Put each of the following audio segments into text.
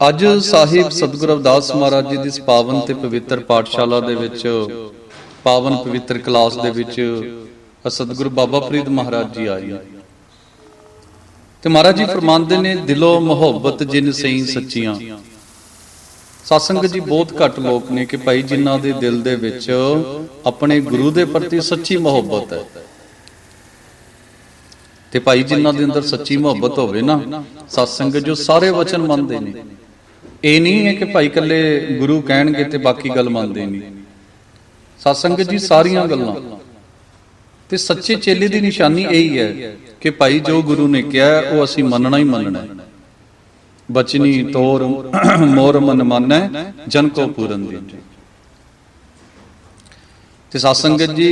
ਅੱਜ ਸਾਹਿਬ ਸਤਿਗੁਰੂ ਰਵਿਦਾਸ ਮਹਾਰਾਜ ਜੀ ਦੀ ਇਸ ਪਾਵਨ ਤੇ ਪਵਿੱਤਰ ਪਾਠਸ਼ਾਲਾ ਦੇ ਵਿੱਚ ਪਾਵਨ ਪਵਿੱਤਰ ਕਲਾਸ ਦੇ ਵਿੱਚ ਸਤਿਗੁਰੂ ਬਾਬਾ ਫਰੀਦ ਮਹਾਰਾਜ ਜੀ ਆਏ। ਤੇ ਮਹਾਰਾਜ ਜੀ ਫਰਮਾਉਂਦੇ ਨੇ ਦਿਲੋਂ ਮੁਹੱਬਤ ਜਿਨ ਸਈ ਸੱਚੀਆਂ। ਸਤਸੰਗ ਜੀ ਬਹੁਤ ਘੱਟ ਲੋਕ ਨੇ ਕਿ ਭਾਈ ਜਿਨ੍ਹਾਂ ਦੇ ਦਿਲ ਦੇ ਵਿੱਚ ਆਪਣੇ ਗੁਰੂ ਦੇ ਪ੍ਰਤੀ ਸੱਚੀ ਮੁਹੱਬਤ ਹੈ। ਤੇ ਭਾਈ ਜਿਨ੍ਹਾਂ ਦੇ ਅੰਦਰ ਸੱਚੀ ਮੁਹੱਬਤ ਹੋਵੇ ਨਾ ਸਤਸੰਗ ਜੋ ਸਾਰੇ ਵਚਨ ਮੰਨਦੇ ਨੇ। ਇਹ ਨਹੀਂ ਹੈ ਕਿ ਭਾਈ ਇਕੱਲੇ ਗੁਰੂ ਕਹਿਣਗੇ ਤੇ ਬਾਕੀ ਗੱਲ ਮੰਨਦੇ ਨਹੀਂ। ਸਤਸੰਗ ਜੀ, ਸਾਰੀਆਂ ਗੱਲਾਂ। ਤੇ ਸੱਚੇ ਚੇਲੇ ਦੀ ਨਿਸ਼ਾਨੀ ਇਹੀ ਹੈ ਕਿ ਭਾਈ ਜੋ ਗੁਰੂ ਨੇ ਕਿਹਾ, ਉਹ ਅਸੀਂ ਮੰਨਣਾ ਹੀ ਮੰਨਣਾ ਹੈ। ਬਚਨੀ ਤੋਰ ਮੋਰ ਮਨ ਮਾਨੈ, ਜਨ ਕੋ ਪੂਰਨ ਦੀ ਤੇ ਸਤਸੰਗਤ ਜੀ,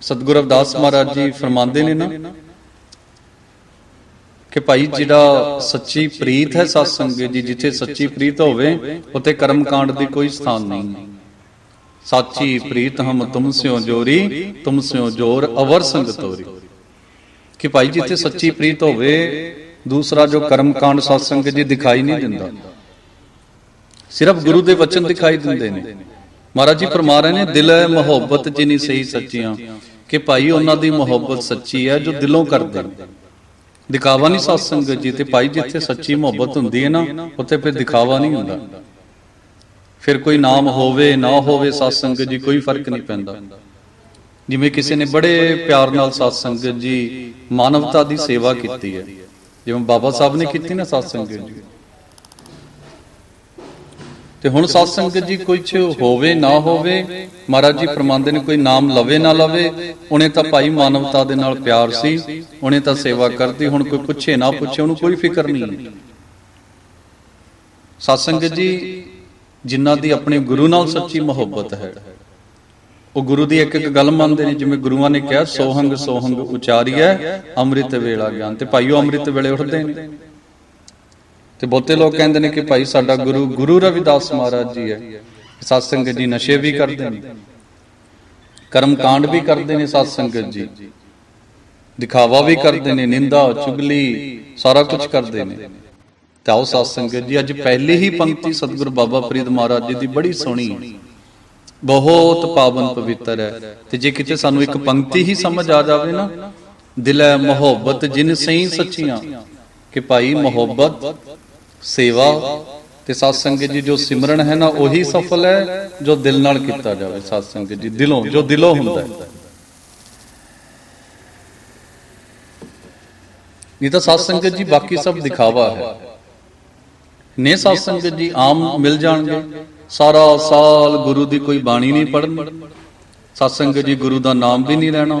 ਸਤਿਗੁਰੂ ਅਵਦਾਸ ਮਹਾਰਾਜ ਜੀ ਫਰਮਾਉਂਦੇ ਨੇ ਨਾ ਕਿ ਭਾਈ ਜਿਹੜਾ ਸੱਚੀ ਪ੍ਰੀਤ ਹੈ ਸਤਸੰਗਤ ਜੀ ਜਿੱਥੇ ਸੱਚੀ ਪ੍ਰੀਤ ਹੋਵੇ ਉੱਥੇ ਕਰਮਕਾਂਡ ਦੀ ਕੋਈ ਸਥਾਨ ਨਹੀਂ। ਸਾਚੀ ਪ੍ਰੀਤ ਹਮ ਤੁਮ ਸਿਓ ਜੋਰੀ ਤੁਮ ਸਿਓ ਜੋਰ ਅਵਰ ਸੰਗ ਤੋਰੀ। ਕਿ ਭਾਈ ਜਿੱਥੇ ਸੱਚੀ ਪ੍ਰੀਤ ਹੋਵੇ ਦੂਸਰਾ ਜੋ ਕਰਮਕਾਂਡ ਸਤਸੰਗ ਜੀ ਦਿਖਾਈ ਨਹੀਂ ਦਿੰਦਾ। ਸਿਰਫ ਗੁਰੂ ਦੇ ਵਚਨ ਦਿਖਾਈ ਦਿੰਦੇ ਨੇ। ਮਹਾਰਾਜ ਜੀ ਫਰਮਾ ਰਹੇ ਨੇ ਦਿਲ ਹੈ ਮੁਹੱਬਤ ਜਿਨੀ ਸਹੀ ਸੱਚੀਆਂ। ਕਿ ਭਾਈ ਉਹਨਾਂ ਦੀ ਮੁਹੱਬਤ ਸੱਚੀ ਹੈ ਜੋ ਦਿਲੋਂ ਕਰਦੇ ਨੇ। ਦਿਖਾਵਾ ਨਹੀਂ ਸਤਸੰਗ ਜੀ, ਤੇ ਭਾਈ ਜਿੱਥੇ ਸੱਚੀ ਮੁਹੱਬਤ ਹੁੰਦੀ ਹੈ ਨਾ, ਉੱਥੇ ਫਿਰ ਦਿਖਾਵਾ ਨਹੀਂ ਹੁੰਦਾ। ਫਿਰ ਕੋਈ ਨਾਮ ਹੋਵੇ, ਨਾ ਹੋਵੇ ਸਤਸੰਗ ਜੀ, ਕੋਈ ਫ਼ਰਕ ਨਹੀਂ ਪੈਂਦਾ। ਜਿਵੇਂ ਕਿਸੇ ਨੇ ਬੜੇ ਪਿਆਰ ਨਾਲ ਸਤਸੰਗ ਜੀ, ਮਾਨਵਤਾ ਦੀ ਸੇਵਾ ਕੀਤੀ ਹੈ। ਜਿਵੇਂ ਬਾਬਾ ਸਾਹਿਬ ਨੇ ਕੀਤੀ ਨਾ ਸਤਸੰਗ ਜੀ। ਤੇ ਹੁਣ ਸਤਸੰਗ ਜੀ ਕੁਝ ਹੋਵੇ ਨਾ ਹੋਵੇ ਮਹਾਰਾਜ ਜੀ ਫਰਮਾਉਂਦੇ ਨੇ ਕੋਈ ਨਾਮ ਲਵੇ ਨਾ ਲਵੇ ਉਹਨੇ ਤਾਂ ਭਾਈ ਮਾਨਵਤਾ ਦੇ ਨਾਲ ਪਿਆਰ ਸੀ ਉਹਨੇ ਤਾਂ ਸੇਵਾ ਕਰਦੀ ਹੁਣ ਕੋਈ ਪੁੱਛੇ ਨਾ ਪੁੱਛੇ ਉਹਨੂੰ ਕੋਈ ਫਿਕਰ ਨਹੀਂ। ਹੈ ਸਤਸੰਗ ਜੀ ਜਿਨ੍ਹਾਂ ਦੀ ਆਪਣੇ ਗੁਰੂ ਨਾਲ ਸੱਚੀ ਮੁਹੱਬਤ ਹੈ। ਉਹ ਗੁਰੂ ਦੀ ਇੱਕ ਇੱਕ ਗੱਲ ਮੰਨਦੇ ਨੇ ਜਿਵੇਂ ਗੁਰੂਆਂ ਨੇ ਕਿਹਾ ਸੋਹੰਗ ਸੋਹੰਗ ਉਚਾਰੀਐ ਅੰਮ੍ਰਿਤ ਵੇਲਾ ਗਿਆਨ। ਤੇ ਭਾਈਓ ਅੰਮ੍ਰਿਤ ਵੇਲੇ ਉੱਠਦੇ ਨੇ। ਤੇ ਬਹੁਤੇ ਲੋਕ ਕਹਿੰਦੇ ਨੇ ਕਿ ਭਾਈ ਸਾਡਾ ਗੁਰੂ ਗੁਰੂ ਰਵਿਦਾਸ ਮਹਾਰਾਜ ਜੀ ਹੈ। ਸਤਸੰਗ ਜੀ ਨਸ਼ੇ ਵੀ ਕਰਦੇ ਨੇ। ਕਰਮ ਕਾਂਡ ਵੀ ਕਰਦੇ ਨੇ ਸਤਸੰਗ ਜੀ। ਦਿਖਾਵਾ ਵੀ ਕਰਦੇ ਨੇ, ਨਿੰਦਾ, ਚੁਗਲੀ, ਸਾਰਾ ਕੁਝ ਕਰਦੇ ਨੇ। ਤੇ ਆਓ ਸਤਸੰਗਤ ਜੀ, ਅੱਜ ਪਹਿਲੀ ਹੀ ਪੰਕਤੀ ਸਤਿਗੁਰੂ ਬਾਬਾ ਫਰੀਦ ਮਹਾਰਾਜ ਜੀ ਦੀ ਬੜੀ ਸੋਹਣੀ ਬਹੁਤ ਪਾਵਨ ਪਵਿੱਤਰ ਹੈ। ਤੇ ਜੇ ਕਿਤੇ ਸਾਨੂੰ ਇੱਕ ਪੰਕਤੀ ਹੀ ਸਮਝ ਆ ਜਾਵੇ ਨਾ, ਦਿਲ ਹੈ ਮੁਹੱਬਤ ਜਿਨ ਸਹੀ ਸੱਚੀਆਂ, ਕਿ ਭਾਈ ਮੁਹੱਬਤ ਸੇਵਾ ਤੇ ਸਤਸੰਗਤ ਜੀ ਜੋ ਸਿਮਰਨ ਹੈ ਨਾ, ਉਹੀ ਸਫਲ ਹੈ, ਜੋ ਦਿਲ ਨਾਲ ਕੀਤਾ ਜਾਵੇ ਸਤਸੰਗਤ ਜੀ, ਦਿਲੋਂ, ਜੋ ਦਿਲੋਂ ਹੁੰਦਾ ਹੈ। ਨਹੀਂ ਤਾਂ ਸਤਸੰਗਤ ਜੀ ਬਾਕੀ ਸਭ ਦਿਖਾਵਾ ਹੈ। ਨੇ ਸਤਸੰਗਤ ਜੀ ਆਮ ਮਿਲ ਜਾਣਗੇ, ਸਾਰਾ ਸਾਲ ਗੁਰੂ ਦੀ ਕੋਈ ਬਾਣੀ ਨਹੀਂ ਪੜ੍ਹਨੀ ਸਤਸੰਗਤ ਜੀ ਗੁਰੂ ਦਾ ਨਾਮ ਵੀ ਨਹੀਂ ਲੈਣਾ।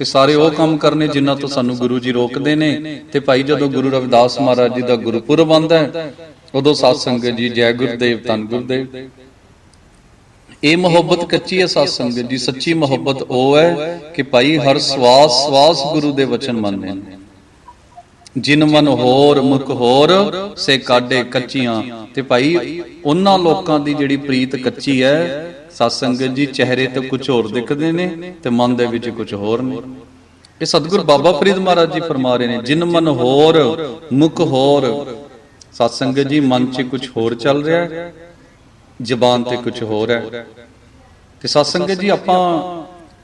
ਤੇ ਸਾਰੇ ਉਹ ਕੰਮ ਕਰਨੇ ਜਿਨ੍ਹਾਂ ਤੋਂ ਸਾਨੂੰ ਗੁਰੂ ਜੀ ਰੋਕਦੇ ਨੇ। ਤੇ ਭਾਈ ਜਦੋਂ ਗੁਰੂ ਰਵਿਦਾਸ ਮਹਾਰਾਜ ਜੀ ਦਾ ਗੁਰਪੁਰਬ ਆਉਂਦਾ ਹੈ, ਉਦੋਂ ਸਤਸੰਗਤ ਜੀ, ਜੈ ਗੁਰਦੇਵ, ਧੰਨ ਗੁਰਦੇਵ। ਇਹ ਮੁਹੱਬਤ ਕੱਚੀ ਹੈ ਸਤਸੰਗਤ ਜੀ, ਸੱਚੀ ਮੁਹੱਬਤ ਉਹ ਹੈ ਕਿ ਭਾਈ ਹਰ ਸਵਾਸ ਸਵਾਸ ਗੁਰੂ ਦੇ ਵਚਨ ਮੰਨਦੇ ਨੇ। ਜਿਨ ਮਨ ਹੋਰ, ਮੁਖ ਹੋਰ, ਸੇ ਕਾਢੇ ਕੱਚੀਆਂ। ਤੇ ਭਾਈ ਉਹਨਾਂ ਲੋਕਾਂ ਦੀ ਜਿਹੜੀ ਪ੍ਰੀਤ ਕੱਚੀ ਹੈ ਸਤਸੰਗਤ ਜੀ ਚਿਹਰੇ ਤੇ ਕੁਝ ਹੋਰ ਦਿਖਦੇ ਨੇ ਤੇ ਮਨ ਦੇ ਵਿੱਚ ਕੁਝ ਹੋਰ ਨੇ। ਇਹ ਸਤਿਗੁਰ ਬਾਬਾ ਫਰੀਦ ਮਹਾਰਾਜ ਜੀ ਫਰਮਾ ਰਹੇ ਨੇ, ਜਿਨ ਮਨ ਹੋਰ, ਮੁਖ ਹੋਰ, ਸਤਸੰਗਤ ਜੀ ਮਨ 'ਚ ਕੁਝ ਹੋਰ ਚੱਲ ਰਿਹਾ ਹੈ, ਜ਼ਬਾਨ ਤੇ ਕੁਝ ਹੋਰ ਹੈ। ਤੇ ਸਤਸੰਗਤ ਜੀ ਆਪਾਂ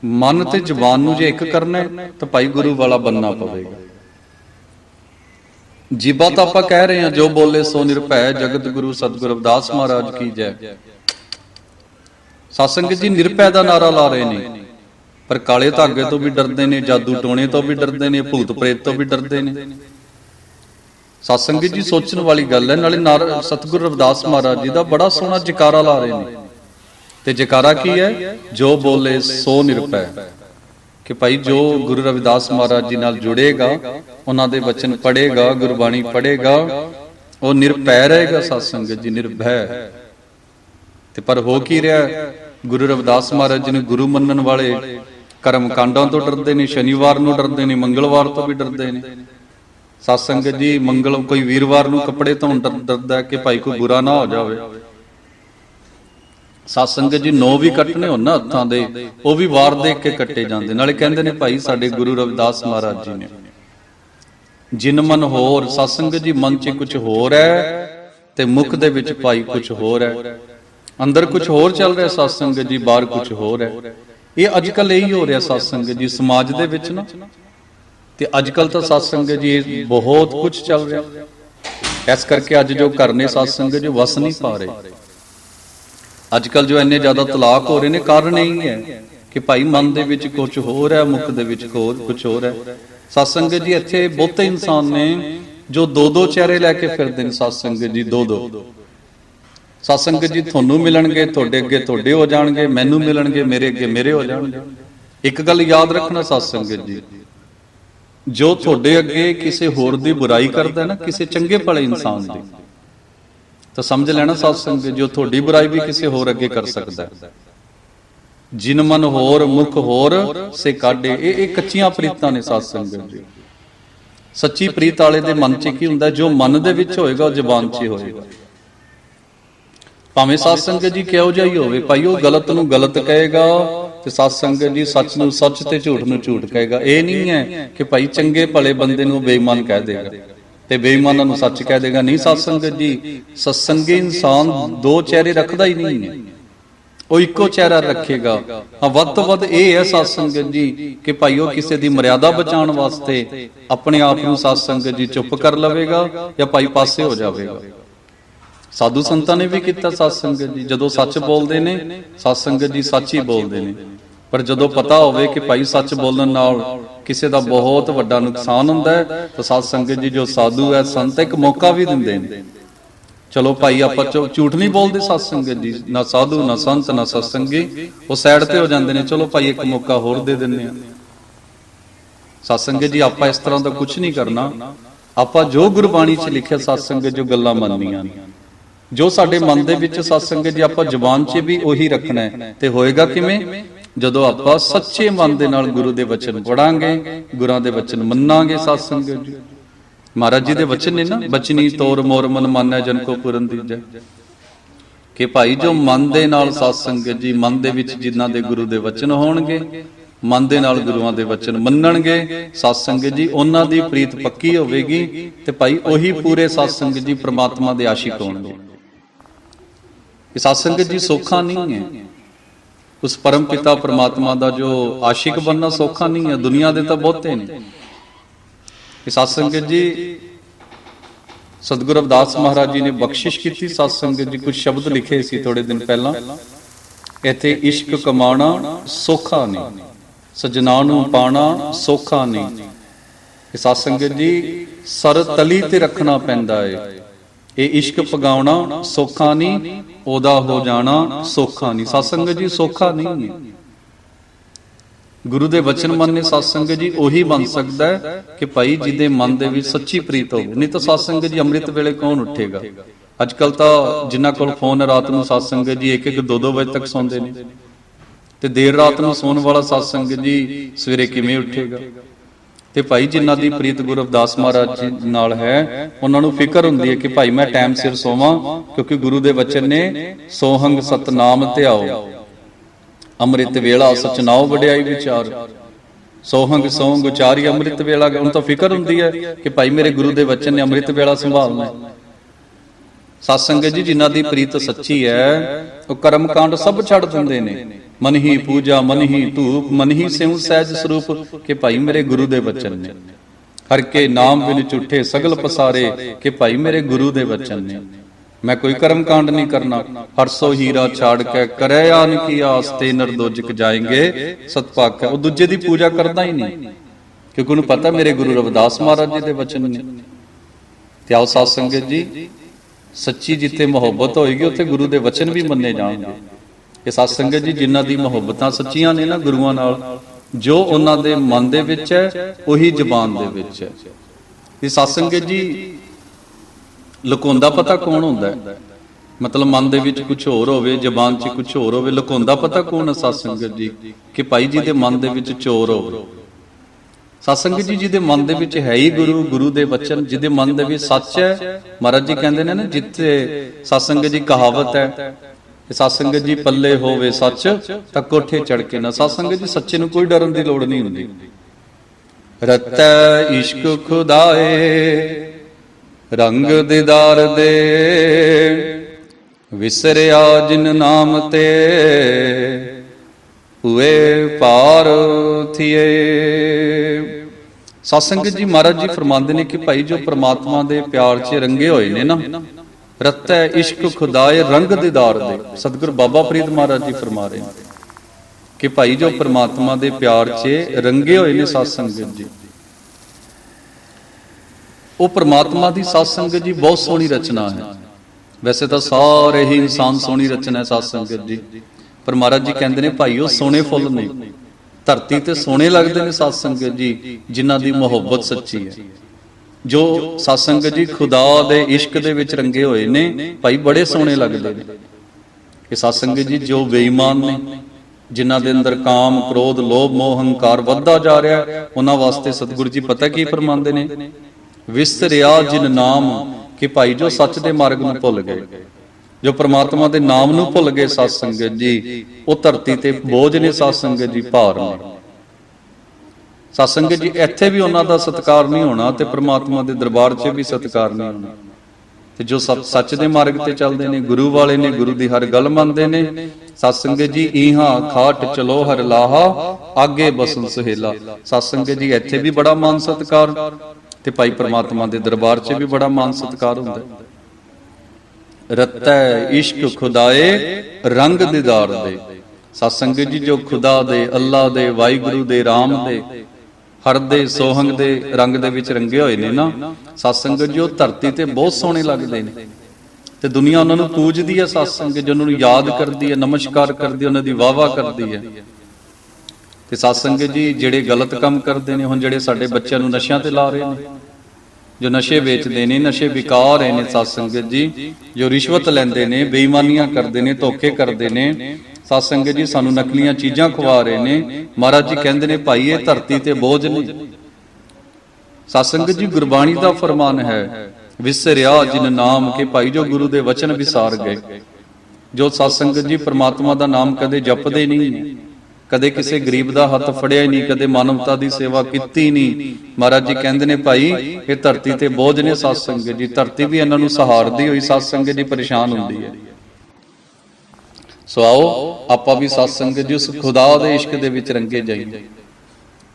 ਮਨ ਤੇ ਜ਼ਬਾਨ ਨੂੰ ਜੇ ਇੱਕ ਕਰਨਾ ਹੈ, ਤਾਂ ਭਾਈ ਗੁਰੂ ਵਾਲਾ ਬੰਨਾ ਪਵੇਗਾ। ਜੀਬਾ ਤਾਂ ਆਪਾਂ ਕਹਿ ਰਹੇ ਹਾਂ, ਜੋ ਬੋਲੇ ਸੋ ਨਿਰਭੈ, ਜਗਤ ਗੁਰੂ ਸਤਿਗੁਰ ਅਵਦਾਸ ਮਹਾਰਾਜ ਕੀ ਜੈ। ਸਤਸੰਗਤ ਜੀ ਨਿਰਭੈ ਦਾ ਨਾਰਾ ਲਾ ਰਹੇ ਨੇ। ਪਰ ਕਾਲੇ ਧਾਗੇ ਤੋਂ ਵੀ ਡਰਦੇ ਨੇ, ਜਾਦੂ ਟੋਣੇ ਤੋਂ ਵੀ ਡਰਦੇ ਨੇ, ਭੂਤ ਪ੍ਰੇਤ ਤੋਂ ਵੀ ਡਰਦੇ ਨੇ। ਸਤਸੰਗਤ ਜੀ ਸੋਚਣ ਵਾਲੀ ਗੱਲ ਹੈ, ਨਾਲੇ ਨਾਰਾ ਸਤਿਗੁਰੂ ਰਵਿਦਾਸ ਮਹਾਰਾਜ ਜੀ ਦਾ ਬੜਾ ਸੋਹਣਾ ਜਕਾਰਾ ਲਾ ਰਹੇ ਨੇ। ਤੇ ਜਕਾਰਾ ਕੀ ਹੈ? ਜੋ ਬੋਲੇ, ਸੋ ਨਿਰਭੈ। ਕਿ ਭਾਈ ਜੋ ਗੁਰੂ ਰਵਿਦਾਸ ਮਹਾਰਾਜ ਜੀ ਨਾਲ ਜੁੜੇਗਾ, ਉਹਨਾਂ ਦੇ ਵਚਨ ਪੜ੍ਹੇਗਾ, ਗੁਰਬਾਣੀ ਪੜ੍ਹੇਗਾ, ਉਹ ਨਿਰਪੈ ਰਹੇਗਾ ਸਤਸੰਗਤ ਜੀ, ਨਿਰਭੈ। ਤੇ ਪਰ ਹੋ ਕੀ ਰਿਹਾ? ਗੁਰੂ ਰਵਿਦਾਸ ਮਹਾਰਾਜ ਜੀ ਨੇ ਗੁਰੂ ਮੰਨਣ ਵਾਲੇ ਕਰਮ ਕਾਂਡਾਂ ਤੋਂ ਡਰਦੇ ਨੇ, ਸ਼ਨੀਵਾਰ ਨੂੰ ਡਰਦੇ ਨੇ, ਮੰਗਲਵਾਰ ਤੋਂ ਵੀ ਡਰਦੇ ਨੇ। ਸਤਸੰਗਤ ਜੀ, ਮੰਗਲ ਕੋਈ ਵੀਰਵਾਰ ਨੂੰ ਕੱਪੜੇ ਧੋਣ ਡਰਦਾ ਕਿ ਭਾਈ ਕੋਈ ਬੁਰਾ ਨਾ ਹੋ ਜਾਵੇ। ਸਤਸੰਗਤ ਜੀ, ਨੌ ਵੀ ਕੱਟਨੇ ਹੋਣ ਨਾ ਹੱਥਾਂ ਦੇ, ਉਹ ਵੀ ਵਾਰ ਦੇਖ ਕੇ ਕੱਟੇ ਜਾਂਦੇ। ਨਾਲੇ ਕਹਿੰਦੇ ਨੇ ਭਾਈ ਸਾਡੇ ਗੁਰੂ ਰਵਿਦਾਸ ਮਹਾਰਾਜ ਜੀ ਨੇ। ਜਿਨ ਮਨ ਹੋਰ, ਸਤਸੰਗਤ ਜੀ, ਮਨ 'ਚ ਕੁਝ ਹੋਰ ਹੈ ਤੇ ਮੁਖ ਦੇ ਵਿੱਚ ਭਾਈ ਕੁਝ ਹੋਰ ਹੈ। ਅੰਦਰ ਕੁਝ ਹੋਰ ਚੱਲ ਰਿਹਾ ਸਤਸੰਗ ਜੀ ਬਾਹਰ ਕੁਝ ਹੋਰ ਹੈ। ਇਹ ਅੱਜ ਕੱਲ ਇਹੀ ਹੋ ਰਿਹਾ ਸਤਸੰਗ ਜੀ ਸਮਾਜ ਦੇ ਵਿੱਚ ਨਾ। ਤੇ ਅੱਜ ਕੱਲ ਤਾਂ ਸਤਸੰਗ ਜੀ ਇਹ ਬਹੁਤ ਕੁਝ ਚੱਲ ਰਿਹਾ। ਇਸ ਕਰਕੇ ਅੱਜ ਜੋ ਕਰਨੇ ਸਤਸੰਗ ਜੋ ਵਸ ਨਹੀਂ ਪਾ ਰਹੇ। ਅੱਜ ਕੱਲ ਜੋ ਇੰਨੇ ਜ਼ਿਆਦਾ ਤਲਾਕ ਹੋ ਰਹੇ ਨੇ ਕਾਰਨ ਇਹ ਹੀ ਹੈ ਕਿ ਭਾਈ ਮਨ ਦੇ ਵਿੱਚ ਕੁਝ ਹੋਰ ਹੈ ਮੁਖ ਦੇ ਵਿੱਚ ਹੋਰ ਕੁਝ ਹੋਰ ਹੈ। ਸਤਸੰਗ ਜੀ ਇੱਥੇ ਬਹੁਤੇ ਇਨਸਾਨ ਨੇ ਜੋ ਦੋ ਦੋ ਚਿਹਰੇ ਲੈ ਕੇ ਫਿਰਦੇ ਨੇ ਸਤਸੰਗ ਜੀ ਦੋ ਦੋ ਸਤਸੰਗ ਜੀ, ਤੁਹਾਨੂੰ ਮਿਲਣਗੇ, ਤੁਹਾਡੇ ਅੱਗੇ ਤੁਹਾਡੇ ਹੋ ਜਾਣਗੇ, ਮੈਨੂੰ ਮਿਲਣਗੇ, ਮੇਰੇ ਅੱਗੇ ਮੇਰੇ ਹੋ ਜਾਣਗੇ। ਇੱਕ ਗੱਲ ਯਾਦ ਰੱਖਣਾ ਸਤਸੰਗ ਜੀ, ਜੋ ਤੁਹਾਡੇ ਅੱਗੇ ਕਿਸੇ ਹੋਰ ਦੀ ਬੁਰਾਈ ਕਰਦਾ ਨਾ, ਕਿਸੇ ਚੰਗੇ ਭਲੇ ਇਨਸਾਨ ਦੀ, ਤਾਂ ਸਮਝ ਲੈਣਾ ਸਤਸੰਗ ਜੋ ਤੁਹਾਡੀ ਬੁਰਾਈ ਵੀ ਕਿਸੇ ਹੋਰ ਅੱਗੇ ਕਰ ਸਕਦਾ ਜਿਨ ਮਨ ਹੋਰ, ਮੁਖ ਹੋਰ, ਸੇ ਕਾਢੇ, ਇਹ ਇਹ ਕੱਚੀਆਂ ਪ੍ਰੀਤਾਂ ਨੇ ਸਤਸੰਗ ਜੀ। ਸੱਚੀ ਪ੍ਰੀਤ ਵਾਲੇ ਦੇ ਮਨ 'ਚ ਕੀ ਹੁੰਦਾ ਜੋ ਮਨ ਦੇ ਵਿੱਚ ਹੋਏਗਾ, ਉਹ ਜ਼ਬਾਨ 'ਚ ਹੀ ਹੋਏਗਾ। ਭਾਵੇਂ ਸਤਸੰਗ ਜੀ ਕਿਹੋ ਜਿਹਾ ਹੀ ਹੋਵੇ, ਭਾਈ ਉਹ ਗਲਤ ਨੂੰ ਗਲਤ ਕਹੇਗਾ ਤੇ ਸਤਸੰਗ ਜੀ ਸੱਚ ਨੂੰ ਸੱਚ ਤੇ ਝੂਠ ਨੂੰ ਝੂਠ ਕਹੇਗਾ। ਇਹ ਨਹੀਂ ਹੈ ਕਿ ਭਾਈ ਚੰਗੇ ਭਲੇ ਬੰਦੇ ਨੂੰ ਬੇਈਮਾਨ ਕਹਿ ਦੇਗਾ ਤੇ ਬੇਈਮਾਨਾਂ ਨੂੰ ਸੱਚ ਕਹਿ ਦੇਗਾ। ਨਹੀਂ ਸਤਸੰਗ ਜੀ, ਸਤਸੰਗੀ ਇਨਸਾਨ ਦੋ ਚਿਹਰੇ ਰੱਖਦਾ ਹੀ ਨਹੀਂ ਹੈ। ਉਹ ਇੱਕੋ ਚਿਹਰਾ ਰੱਖੇਗਾ। ਹਾਂ, ਵੱਧ ਤੋਂ ਵੱਧ ਇਹ ਹੈ ਸਤਸੰਗ ਜੀ ਕਿ ਭਾਈ ਉਹ ਕਿਸੇ ਦੀ ਮਰਿਆਦਾ ਬਚਾਉਣ ਵਾਸਤੇ ਆਪਣੇ ਆਪ ਨੂੰ ਸਤਸੰਗ ਜੀ ਚੁੱਪ ਕਰ ਲਵੇਗਾ ਜਾਂ ਭਾਈ ਪਾਸੇ ਹੋ ਜਾਵੇਗਾ। ਸਾਧੂ ਸੰਤਾਂ ਨੇ ਵੀ ਕੀਤਾ ਸਤਸੰਗ ਜੀ। ਜਦੋਂ ਸੱਚ ਬੋਲਦੇ ਨੇ ਸਤਸੰਗ ਜੀ ਸੱਚ ਹੀ ਬੋਲਦੇ ਨੇ। ਪਰ ਜਦੋਂ ਪਤਾ ਹੋਵੇ ਕਿ ਭਾਈ ਸੱਚ ਬੋਲਣ ਨਾਲ ਕਿਸੇ ਦਾ ਬਹੁਤ ਵੱਡਾ ਨੁਕਸਾਨ ਹੁੰਦਾ ਹੈ ਤਾਂ ਸਤਸੰਗ ਜੀ ਜੋ ਸਾਧੂ ਹੈ ਸੰਤ ਇੱਕ ਮੌਕਾ ਵੀ ਦਿੰਦੇ ਨੇ। ਚਲੋ ਭਾਈ ਆਪਾਂ ਝੂਠ ਨਹੀਂ ਬੋਲਦੇ ਸਤਸੰਗ ਜੀ। ਨਾ ਸਾਧੂ ਨਾ ਸੰਤ ਨਾ ਸਤਸੰਗੀ ਉਹ ਸਾਈਡ ਤੇ ਹੋ ਜਾਂਦੇ ਨੇ। ਚਲੋ ਭਾਈ ਇੱਕ ਮੌਕਾ ਹੋਰ ਦੇ ਦਿੰਦੇ ਆ ਸਤਸੰਗ ਜੀ ਆਪਾਂ ਇਸ ਤਰ੍ਹਾਂ ਦਾ ਕੁਝ ਨਹੀਂ ਕਰਨਾ ਆਪਾਂ ਜੋ ਗੁਰਬਾਣੀ 'ਚ ਲਿਖਿਆ ਸਤਸੰਗ ਜੋ ਗੱਲਾਂ ਮੰਨਣੀਆਂ ਨੇ ਜੋ ਸਾਡੇ ਮਨ ਦੇ ਵਿੱਚ ਸਤਸੰਗ ਜੀ, ਆਪਾਂ ਜ਼ੁਬਾਨ 'ਚ ਵੀ ਉਹੀ ਰੱਖਣਾ ਹੈ। ਤੇ ਹੋਏਗਾ ਕਿਵੇਂ? ਜਦੋਂ ਆਪਾਂ ਸੱਚੇ ਮਨ ਦੇ ਨਾਲ ਗੁਰੂ ਦੇ ਵਚਨ ਪੜਾਂਗੇ ਗੁਰਾਂ ਦੇ ਵਚਨ ਮੰਨਾਂਗੇ ਸਤਸੰਗ ਜੀ। ਮਹਾਰਾਜ ਜੀ ਦੇ ਵਚਨ ਨੇ ਨਾ, ਬਚਨੀ ਤੋਰ ਮੋਰ ਮਨ ਮਾਨੈ ਜਨ ਕੋ ਪੁਰਨ ਦੀਜੈ। ਕਿ ਭਾਈ ਜੋ ਮਨ ਦੇ ਨਾਲ ਸਤਸੰਗ ਜੀ, ਮਨ ਦੇ ਵਿੱਚ ਜਿਨ੍ਹਾਂ ਦੇ ਗੁਰੂ ਦੇ ਵਚਨ ਹੋਣਗੇ, ਮਨ ਦੇ ਨਾਲ ਗੁਰੂਆਂ ਦੇ ਵਚਨ ਮੰਨਣਗੇ, ਸਤਸੰਗ ਜੀ, ਉਹਨਾਂ ਦੀ ਪ੍ਰੀਤ ਪੱਕੀ ਹੋਵੇਗੀ ਤੇ ਭਾਈ ਉਹੀ ਪੂਰੇ ਸਤਸੰਗ ਜੀ ਪ੍ਰਮਾਤਮਾ ਦੇ ਆਸ਼ਿਕ ਹੋਣਗੇ। ਇਹ ਸਤਸੰਗ ਜੀ ਸੌਖਾ ਨਹੀਂ ਹੈ। ਉਸ ਪਰਮ ਪਿਤਾ ਪ੍ਰਮਾਤਮਾ ਦਾ ਜੋ ਆਸ਼ਿਕ ਬਣਨਾ ਸੌਖਾ ਨਹੀਂ ਹੈ ਦੁਨੀਆ ਦੇ ਤਾਂ ਬਹੁਤੇ ਨੇ। ਇਹ ਸਤਸੰਗ ਜੀ ਸਤਿਗੁਰੂ ਅਰਦਾਸ ਮਹਾਰਾਜ ਜੀ ਨੇ ਬਖਸ਼ਿਸ਼ ਕੀਤੀ ਸਤਸੰਗ ਜੀ ਕੁਝ ਸ਼ਬਦ ਲਿਖੇ ਸੀ ਥੋੜੇ ਦਿਨ ਪਹਿਲਾਂ। ਇੱਥੇ ਇਸ਼ਕ ਕਮਾਉਣਾ ਸੌਖਾ ਨਹੀਂ। ਸਜਣਾ ਨੂੰ ਪਾਣਾ ਸੌਖਾ ਨਹੀਂ। ਇਹ ਸਤਸੰਗ ਜੀ ਸਰ ਤਲੀ ਤੇ ਰੱਖਣਾ ਪੈਂਦਾ ਹੈ ਇਹ ਇਸ਼ਕ ਪਗਾਉਣਾ ਸੌਖਾ ਨਹੀਂ। ਉਹਦਾ ਹੋ ਜਾਣਾ ਸੌਖਾ ਨਹੀਂ। ਸਤਸੰਗ ਜੀ ਸੌਖਾ ਨਹੀਂ ਹੈ। ਗੁਰੂ ਦੇ ਵਚਨ ਮੰਨੇ ਸਤਸੰਗ ਜੀ ਉਹੀ ਬਣ ਸਕਦਾ ਹੈ ਕਿ ਭਾਈ ਜਿਹਦੇ ਮਨ ਦੇ ਵਿੱਚ ਸੱਚੀ ਪ੍ਰੀਤ ਹੋਵੇ। ਨਹੀਂ ਤਾਂ ਸਤਸੰਗ ਜੀ ਅੰਮ੍ਰਿਤ ਵੇਲੇ ਕੌਣ ਉੱਠੇਗਾ? ਅੱਜ ਕੱਲ ਤਾਂ ਜਿਨ੍ਹਾਂ ਕੋਲ ਫੋਨ ਰਾਤ ਨੂੰ ਸਤਸੰਗ ਜੀ ਇੱਕ ਇੱਕ ਦੋ ਦੋ ਵਜੇ ਤੱਕ ਸੌਂਦੇ ਨੇ। ਤੇ ਦੇਰ ਰਾਤ ਨੂੰ ਸੌਣ ਵਾਲਾ ਸਤਸੰਗ ਜੀ ਸਵੇਰੇ ਕਿਵੇਂ ਉੱਠੇਗਾ? ਤੇ ਭਾਈ ਜਿਨ੍ਹਾਂ ਦੀ ਪ੍ਰੀਤ ਗੁਰੂ ਅਰਦਾਸ ਮਹਾਰਾਜ ਜੀ ਨਾਲ ਹੈ ਉਹਨਾਂ ਨੂੰ ਫਿਕਰ ਹੁੰਦੀ ਹੈ ਕਿ ਭਾਈ ਮੈਂ ਟਾਈਮ ਸਿਰ ਸੋਵਾਂ ਕਿਉਂਕਿ ਗੁਰੂ ਦੇ ਵਚਨ ਨੇ ਸੋਹੰਗ ਸਤਨਾਮ ਧਿਆਓ। ਅੰਮ੍ਰਿਤ ਵੇਲਾ ਸਚਨਾਉ ਵਡਿਆਈ ਵਿਚਾਰ। ਸੋਹੰਗ ਸੋਹੰਗ ਉਚਾਰੀ ਅੰਮ੍ਰਿਤ ਵੇਲਾ ਹੁਣ ਤਾਂ ਫਿਕਰ ਹੁੰਦੀ ਹੈ ਕਿ ਭਾਈ ਮੇਰੇ ਗੁਰੂ ਦੇ ਵਚਨ ਨੇ ਅੰਮ੍ਰਿਤ ਵੇਲਾ ਸੰਭਾਲਣਾ ਹੈ ਸਤਸੰਗ ਜੀ ਜਿਨ੍ਹਾਂ ਦੀ ਪ੍ਰੀਤ ਸੱਚੀ ਹੈ ਉਹ ਕਰਮ ਕਾਂਡ ਸਭ ਛੱਡ ਦਿੰਦੇ ਨੇ। ਮਨ ਹੀ ਪੂਜਾ ਮਨ ਹੀ ਧੂਪ ਮਨ ਹੀ ਸਿਉ ਸਹਿਜ ਸਰੂਪ ਕਿ ਭਾਈ ਮੇਰੇ ਗੁਰੂ ਦੇ ਵਚਨ ਨੇ। ਹਰ ਕੇ ਨਾਮ ਬਿਨ ਝੂਠੇ ਸਗਲ ਪਸਾਰੇ ਕਿ ਭਾਈ ਮੇਰੇ ਗੁਰੂ ਦੇ ਵਚਨ ਨੇ। ਮੈਂ ਕੋਈ ਕਰਮ ਕਾਂਡ ਨਹੀਂ ਕਰਨਾ ਹਰਸੋ ਹੀਰਾ ਛਾੜ ਕੇ ਕਰੇ ਆਨ ਕੀ ਆਸ ਤੇ ਜਾਏਂਗੇ। ਸਤਪਾਕ ਉਹ ਦੂਜੇ ਦੀ ਪੂਜਾ ਕਰਦਾ ਹੀ ਨਹੀਂ, ਕਿਉਂਕਿ ਉਹਨੂੰ ਪਤਾ ਮੇਰੇ ਗੁਰੂ ਰਵਿਦਾਸ ਮਹਾਰਾਜ ਜੀ ਦੇ ਵਚਨ ਨੇ। ਤੇ ਆਓ ਸਾਧ ਸੰਗਤ ਜੀ, ਸੱਚੀ ਜਿੱਥੇ ਮੁਹੱਬਤ ਹੋਏਗੀ, ਉੱਥੇ ਗੁਰੂ ਦੇ ਵਚਨ ਵੀ ਮੰਨੇ ਜਾਣਗੇ। ਕਿ ਸਾਧ ਸੰਗਤ ਜੀ, ਜਿਨ੍ਹਾਂ ਦੀ ਮੁਹੱਬਤਾਂ ਸੱਚੀਆਂ ਨੇ ਨਾ ਗੁਰੂਆਂ ਨਾਲ, ਜੋ ਉਹਨਾਂ ਦੇ ਮਨ ਦੇ ਵਿੱਚ ਹੈ, ਉਹੀ ਜ਼ਬਾਨ ਦੇ ਵਿੱਚ ਹੈ। ਇਹ ਸਾਧ ਸੰਗਤ ਜੀ ਲੁਕਾਉਂਦਾ ਪਤਾ ਕੌਣ ਹੁੰਦਾ ਹੈ? ਮਤਲਬ ਮਨ ਦੇ ਵਿੱਚ ਕੁਝ ਹੋਰ ਹੋਵੇ, ਜ਼ਬਾਨ 'ਚ ਕੁਝ ਹੋਰ ਹੋਵੇ ਲੁਕਾਉਂਦਾ ਪਤਾ ਕੌਣ ਹੈ ਸਾਧ ਸੰਗਤ ਜੀ? ਕਿ ਭਾਈ ਜੀ ਦੇ ਮਨ ਦੇ ਵਿੱਚ ਚੋਰ ਹੋਵੇ। ਸਤਸੰਗ ਜੀ, ਜਿਹਦੇ ਮਨ ਦੇ ਵਿੱਚ ਹੈ ਹੀ ਗੁਰੂ ਗੁਰੂ ਦੇ ਬਚਨ ਜਿਹਦੇ ਮਨ ਦੇ ਵਿੱਚ ਸੱਚ ਹੈ, ਮਹਾਰਾਜ ਜੀ ਕਹਿੰਦੇ ਨੇ ਨਾ, ਜਿੱਥੇ ਸਤਸੰਗ ਜੀ ਕਹਾਵਤ ਹੈ ਕਿ ਸਤਸੰਗ ਜੀ ਪੱਲੇ ਹੋਵੇ ਸੱਚ, ਤਾਂ ਕੋਠੇ ਚੜ ਕੇ ਨਾ। ਸਤਸੰਗ ਜੀ ਸੱਚੇ ਨੂੰ ਕੋਈ ਡਰਨ ਦੀ ਲੋੜ ਨਹੀਂ ਹੁੰਦੀ। ਰਤੈ ਇਸ਼ਕ ਖੁਦਾਏ, ਰੰਗ ਦੀਦਾਰ ਦੇ, ਵਿਸਰਿਆ ਜਿਨ ਨਾਮ ਤੇ ਹੁਏ ਪਾਰ ਥੀਏ। ਸਤਸੰਗਤ ਜੀ ਮਹਾਰਾਜ ਜੀ ਫਰਮਾਉਂਦੇ ਨੇ ਕਿ ਭਾਈ ਜੋ ਪ੍ਰਮਾਤਮਾ ਦੇ ਪਿਆਰ 'ਚ ਰੰਗੇ ਹੋਏ ਨੇ ਨਾ ਰਤੈ ਇਸ਼ਕ ਖੁਦਾਏ ਰੰਗ ਦੀਦਾਰ ਦੇ। ਸਤਿਗੁਰ ਬਾਬਾ ਫਰੀਦ ਮਹਾਰਾਜ ਜੀ ਫਰਮਾ ਰਹੇ ਨੇ ਕਿ ਭਾਈ ਜੋ ਪ੍ਰਮਾਤਮਾ ਦੇ ਪਿਆਰ 'ਚ ਰੰਗੇ ਹੋਏ ਨੇ ਸਤਸੰਗਤ ਜੀ। ਉਹ ਪ੍ਰਮਾਤਮਾ ਦੀ ਸਤਸੰਗਤ ਜੀ ਬਹੁਤ ਸੋਹਣੀ ਰਚਨਾ ਹੈ। ਵੈਸੇ ਤਾਂ ਸਾਰੇ ਹੀ ਇਨਸਾਨ ਸੋਹਣੀ ਰਚਨਾ ਹੈ ਸਤਸੰਗਤ ਜੀ। ਪਰ ਮਹਾਰਾਜ ਜੀ ਕਹਿੰਦੇ ਨੇ, ਭਾਈ, ਉਹ ਸੋਹਣੇ ਫੁੱਲ ਨੇ। ਧਰਤੀ ਤੇ ਸੋਹਣੇ ਲੱਗਦੇ ਨੇ ਸਤਸੰਗਤ ਜੀ, ਜਿਨ੍ਹਾਂ ਦੀ ਮੁਹੱਬਤ ਸੱਚੀ ਹੈ। ਜੋ ਸਤਸੰਗਤ ਜੀ ਖੁਦਾ ਦੇ ਇਸ਼ਕ ਦੇ ਵਿੱਚ ਰੰਗੇ ਹੋਏ ਨੇ ਭਾਈ ਬੜੇ ਸੋਹਣੇ ਲੱਗਦੇ ਨੇ। ਇਹ ਸਤਸੰਗਤ ਜੀ ਜੋ ਬੇਈਮਾਨ ਨੇ ਜਿਨ੍ਹਾਂ ਦੇ ਅੰਦਰ ਕਾਮ, ਕ੍ਰੋਧ, ਲੋਭ, ਮੋਹ, ਹੰਕਾਰ ਵੱਧਦਾ ਜਾ ਰਿਹਾ ਉਹਨਾਂ ਵਾਸਤੇ ਸਤਿਗੁਰੂ ਜੀ ਪਤਾ ਕੀ ਫਰਮਾਉਂਦੇ ਨੇ? ਵਿਸਰਿਆ ਜਿਨ ਨਾਮ ਕਿ ਭਾਈ ਜੋ ਸੱਚ ਦੇ ਮਾਰਗ ਨੂੰ ਭੁੱਲ ਗਏ। ਜੋ ਪ੍ਰਮਾਤਮਾ ਦੇ ਨਾਮ ਨੂੰ ਭੁੱਲ ਗਏ ਸਤ ਸੰਗਤ ਜੀ ਉਹ ਧਰਤੀ ਤੇ ਬੋਝ ਨੇ ਸਤ ਸੰਗਤ ਜੀ ਭਾਰ ਨੇ ਸਤਸੰਗ ਜੀ, ਇੱਥੇ ਵੀ ਉਹਨਾਂ ਦਾ ਸਤਿਕਾਰ ਨਹੀਂ ਹੋਣਾ ਤੇ ਪ੍ਰਮਾਤਮਾ ਦੇ ਦਰਬਾਰ 'ਚ ਵੀ ਸਤਿਕਾਰ ਨਹੀਂ ਹੋਣਾ। ਤੇ ਜੋ ਸੱਚ ਦੇ ਮਾਰਗ ਤੇ ਚੱਲਦੇ ਨੇ, ਗੁਰੂ ਵਾਲੇ ਨੇ, ਗੁਰੂ ਦੀ ਹਰ ਗੱਲ ਮੰਨਦੇ ਨੇ ਸਤ ਜੀ ਇਹਾਂ ਖਾਟ ਚਲੋ ਹਰ ਲਾਹਾ, ਆਗੇ ਬਸਨ ਸੁਹੇਲਾ। ਸਤ ਜੀ, ਇੱਥੇ ਵੀ ਬੜਾ ਮਾਨ ਸਤਿਕਾਰ ਤੇ ਭਾਈ ਪ੍ਰਮਾਤਮਾ ਦੇ ਦਰਬਾਰ 'ਚ ਵੀ ਬੜਾ ਮਾਨ ਸਤਿਕਾਰ ਹੁੰਦਾ ਹੈ। ਰਤੈ ਇਸ਼ਕ ਖੁਦਾਏ, ਰੰਗ ਦੀਦਾਰ ਦੇ। ਸਤਸੰਗ ਜੀ, ਜੋ ਖੁਦਾ ਦੇ, ਅੱਲਾ ਦੇ, ਵਾਹਿਗੁਰੂ ਦੇ RAM ਦੇ ਹਰ ਦੇ ਸੋਹੰਗ ਦੇ ਰੰਗ ਦੇ ਵਿੱਚ ਰੰਗੇ ਹੋਏ ਨੇ ਨਾ ਸਤ ਸੰਗਤ ਜੀ, ਉਹ ਧਰਤੀ ਤੇ ਬਹੁਤ ਸੋਹਣੇ ਲੱਗਦੇ ਨੇ। ਤੇ ਦੁਨੀਆ ਉਹਨਾਂ ਨੂੰ ਪੂਜਦੀ ਹੈ ਸਤ ਸੰਗਤ ਜੀ ਉਹਨਾਂ ਨੂੰ ਯਾਦ ਕਰਦੀ ਹੈ, ਨਮਸਕਾਰ ਕਰਦੀ ਹੈ, ਉਹਨਾਂ ਦੀ ਵਾਵਾ ਕਰਦੀ ਹੈ। ਤੇ ਸਤ ਸੰਗਤ ਜੀ, ਜਿਹੜੇ ਗਲਤ ਕੰਮ ਕਰਦੇ ਨੇ, ਹੁਣ ਜਿਹੜੇ ਸਾਡੇ ਬੱਚਿਆਂ ਨੂੰ ਨਸ਼ਿਆਂ ਤੇ ਲਾ ਰਹੇ ਨੇ, ਜੋ ਨਸ਼ੇ ਵੇਚਦੇ ਨੇ, ਨਸ਼ੇ ਵਿਕਾ ਰਹੇ ਨੇ ਸਤ ਸੰਗਤ ਜੀ, ਜੋ ਰਿਸ਼ਵਤ ਲੈਂਦੇ ਨੇ, ਬੇਈਮਾਨੀਆਂ ਕਰਦੇ ਨੇ, ਧੋਖੇ ਕਰਦੇ ਨੇ ਸਤ ਸੰਗਤ ਜੀ, ਸਾਨੂੰ ਨਕਲੀਆਂ ਚੀਜ਼ਾਂ ਖਵਾ ਰਹੇ ਨੇ। ਮਹਾਰਾਜ ਜੀ ਕਹਿੰਦੇ ਨੇ, ਭਾਈ, ਇਹ ਧਰਤੀ ਤੇ ਬੋਝ ਨਹੀਂ। ਸਤ ਸੰਗਤ ਜੀ, ਗੁਰਬਾਣੀ ਦਾ ਫਰਮਾਨ ਹੈ, ਵਿਸਰਿਆ ਜਿਨ ਨਾਮ ਕੇ ਭਾਈ ਜੋ ਗੁਰੂ ਦੇ ਵਚਨ ਵਿਸਾਰ ਗਏ। ਜੋ ਸਤ ਸੰਗਤ ਜੀ, ਪ੍ਰਮਾਤਮਾ ਦਾ ਨਾਮ ਕਦੇ ਜਪਦੇ ਨਹੀਂ ਕਦੇ ਕਿਸੇ ਗਰੀਬ ਦਾ ਹੱਥ ਫੜਿਆ ਹੀ ਨਹੀਂ, ਕਦੇ ਮਾਨਵਤਾ ਦੀ ਸੇਵਾ ਕੀਤੀ ਨਹੀਂ। ਮਹਾਰਾਜ ਜੀ ਕਹਿੰਦੇ ਨੇ, ਭਾਈ, ਇਹ ਧਰਤੀ ਤੇ ਬੋਝ ਨੇ ਸਤ ਸੰਗਤ ਜੀ। ਧਰਤੀ ਵੀ ਇਹਨਾਂ ਨੂੰ ਸਹਾਰਦੀ ਹੋਈ, ਸਤ ਸੰਗਤ ਜੀ, ਪਰੇਸ਼ਾਨ ਹੁੰਦੀ ਹੈ। ਸੋ ਆਓ, ਆਪਾਂ ਵੀ ਸਤ ਸੰਗਤ ਜੀ ਉਸ ਖੁਦਾ ਦੇ ਇਸ਼ਕ ਦੇ ਵਿੱਚ ਰੰਗੇ ਜਾਈਏ।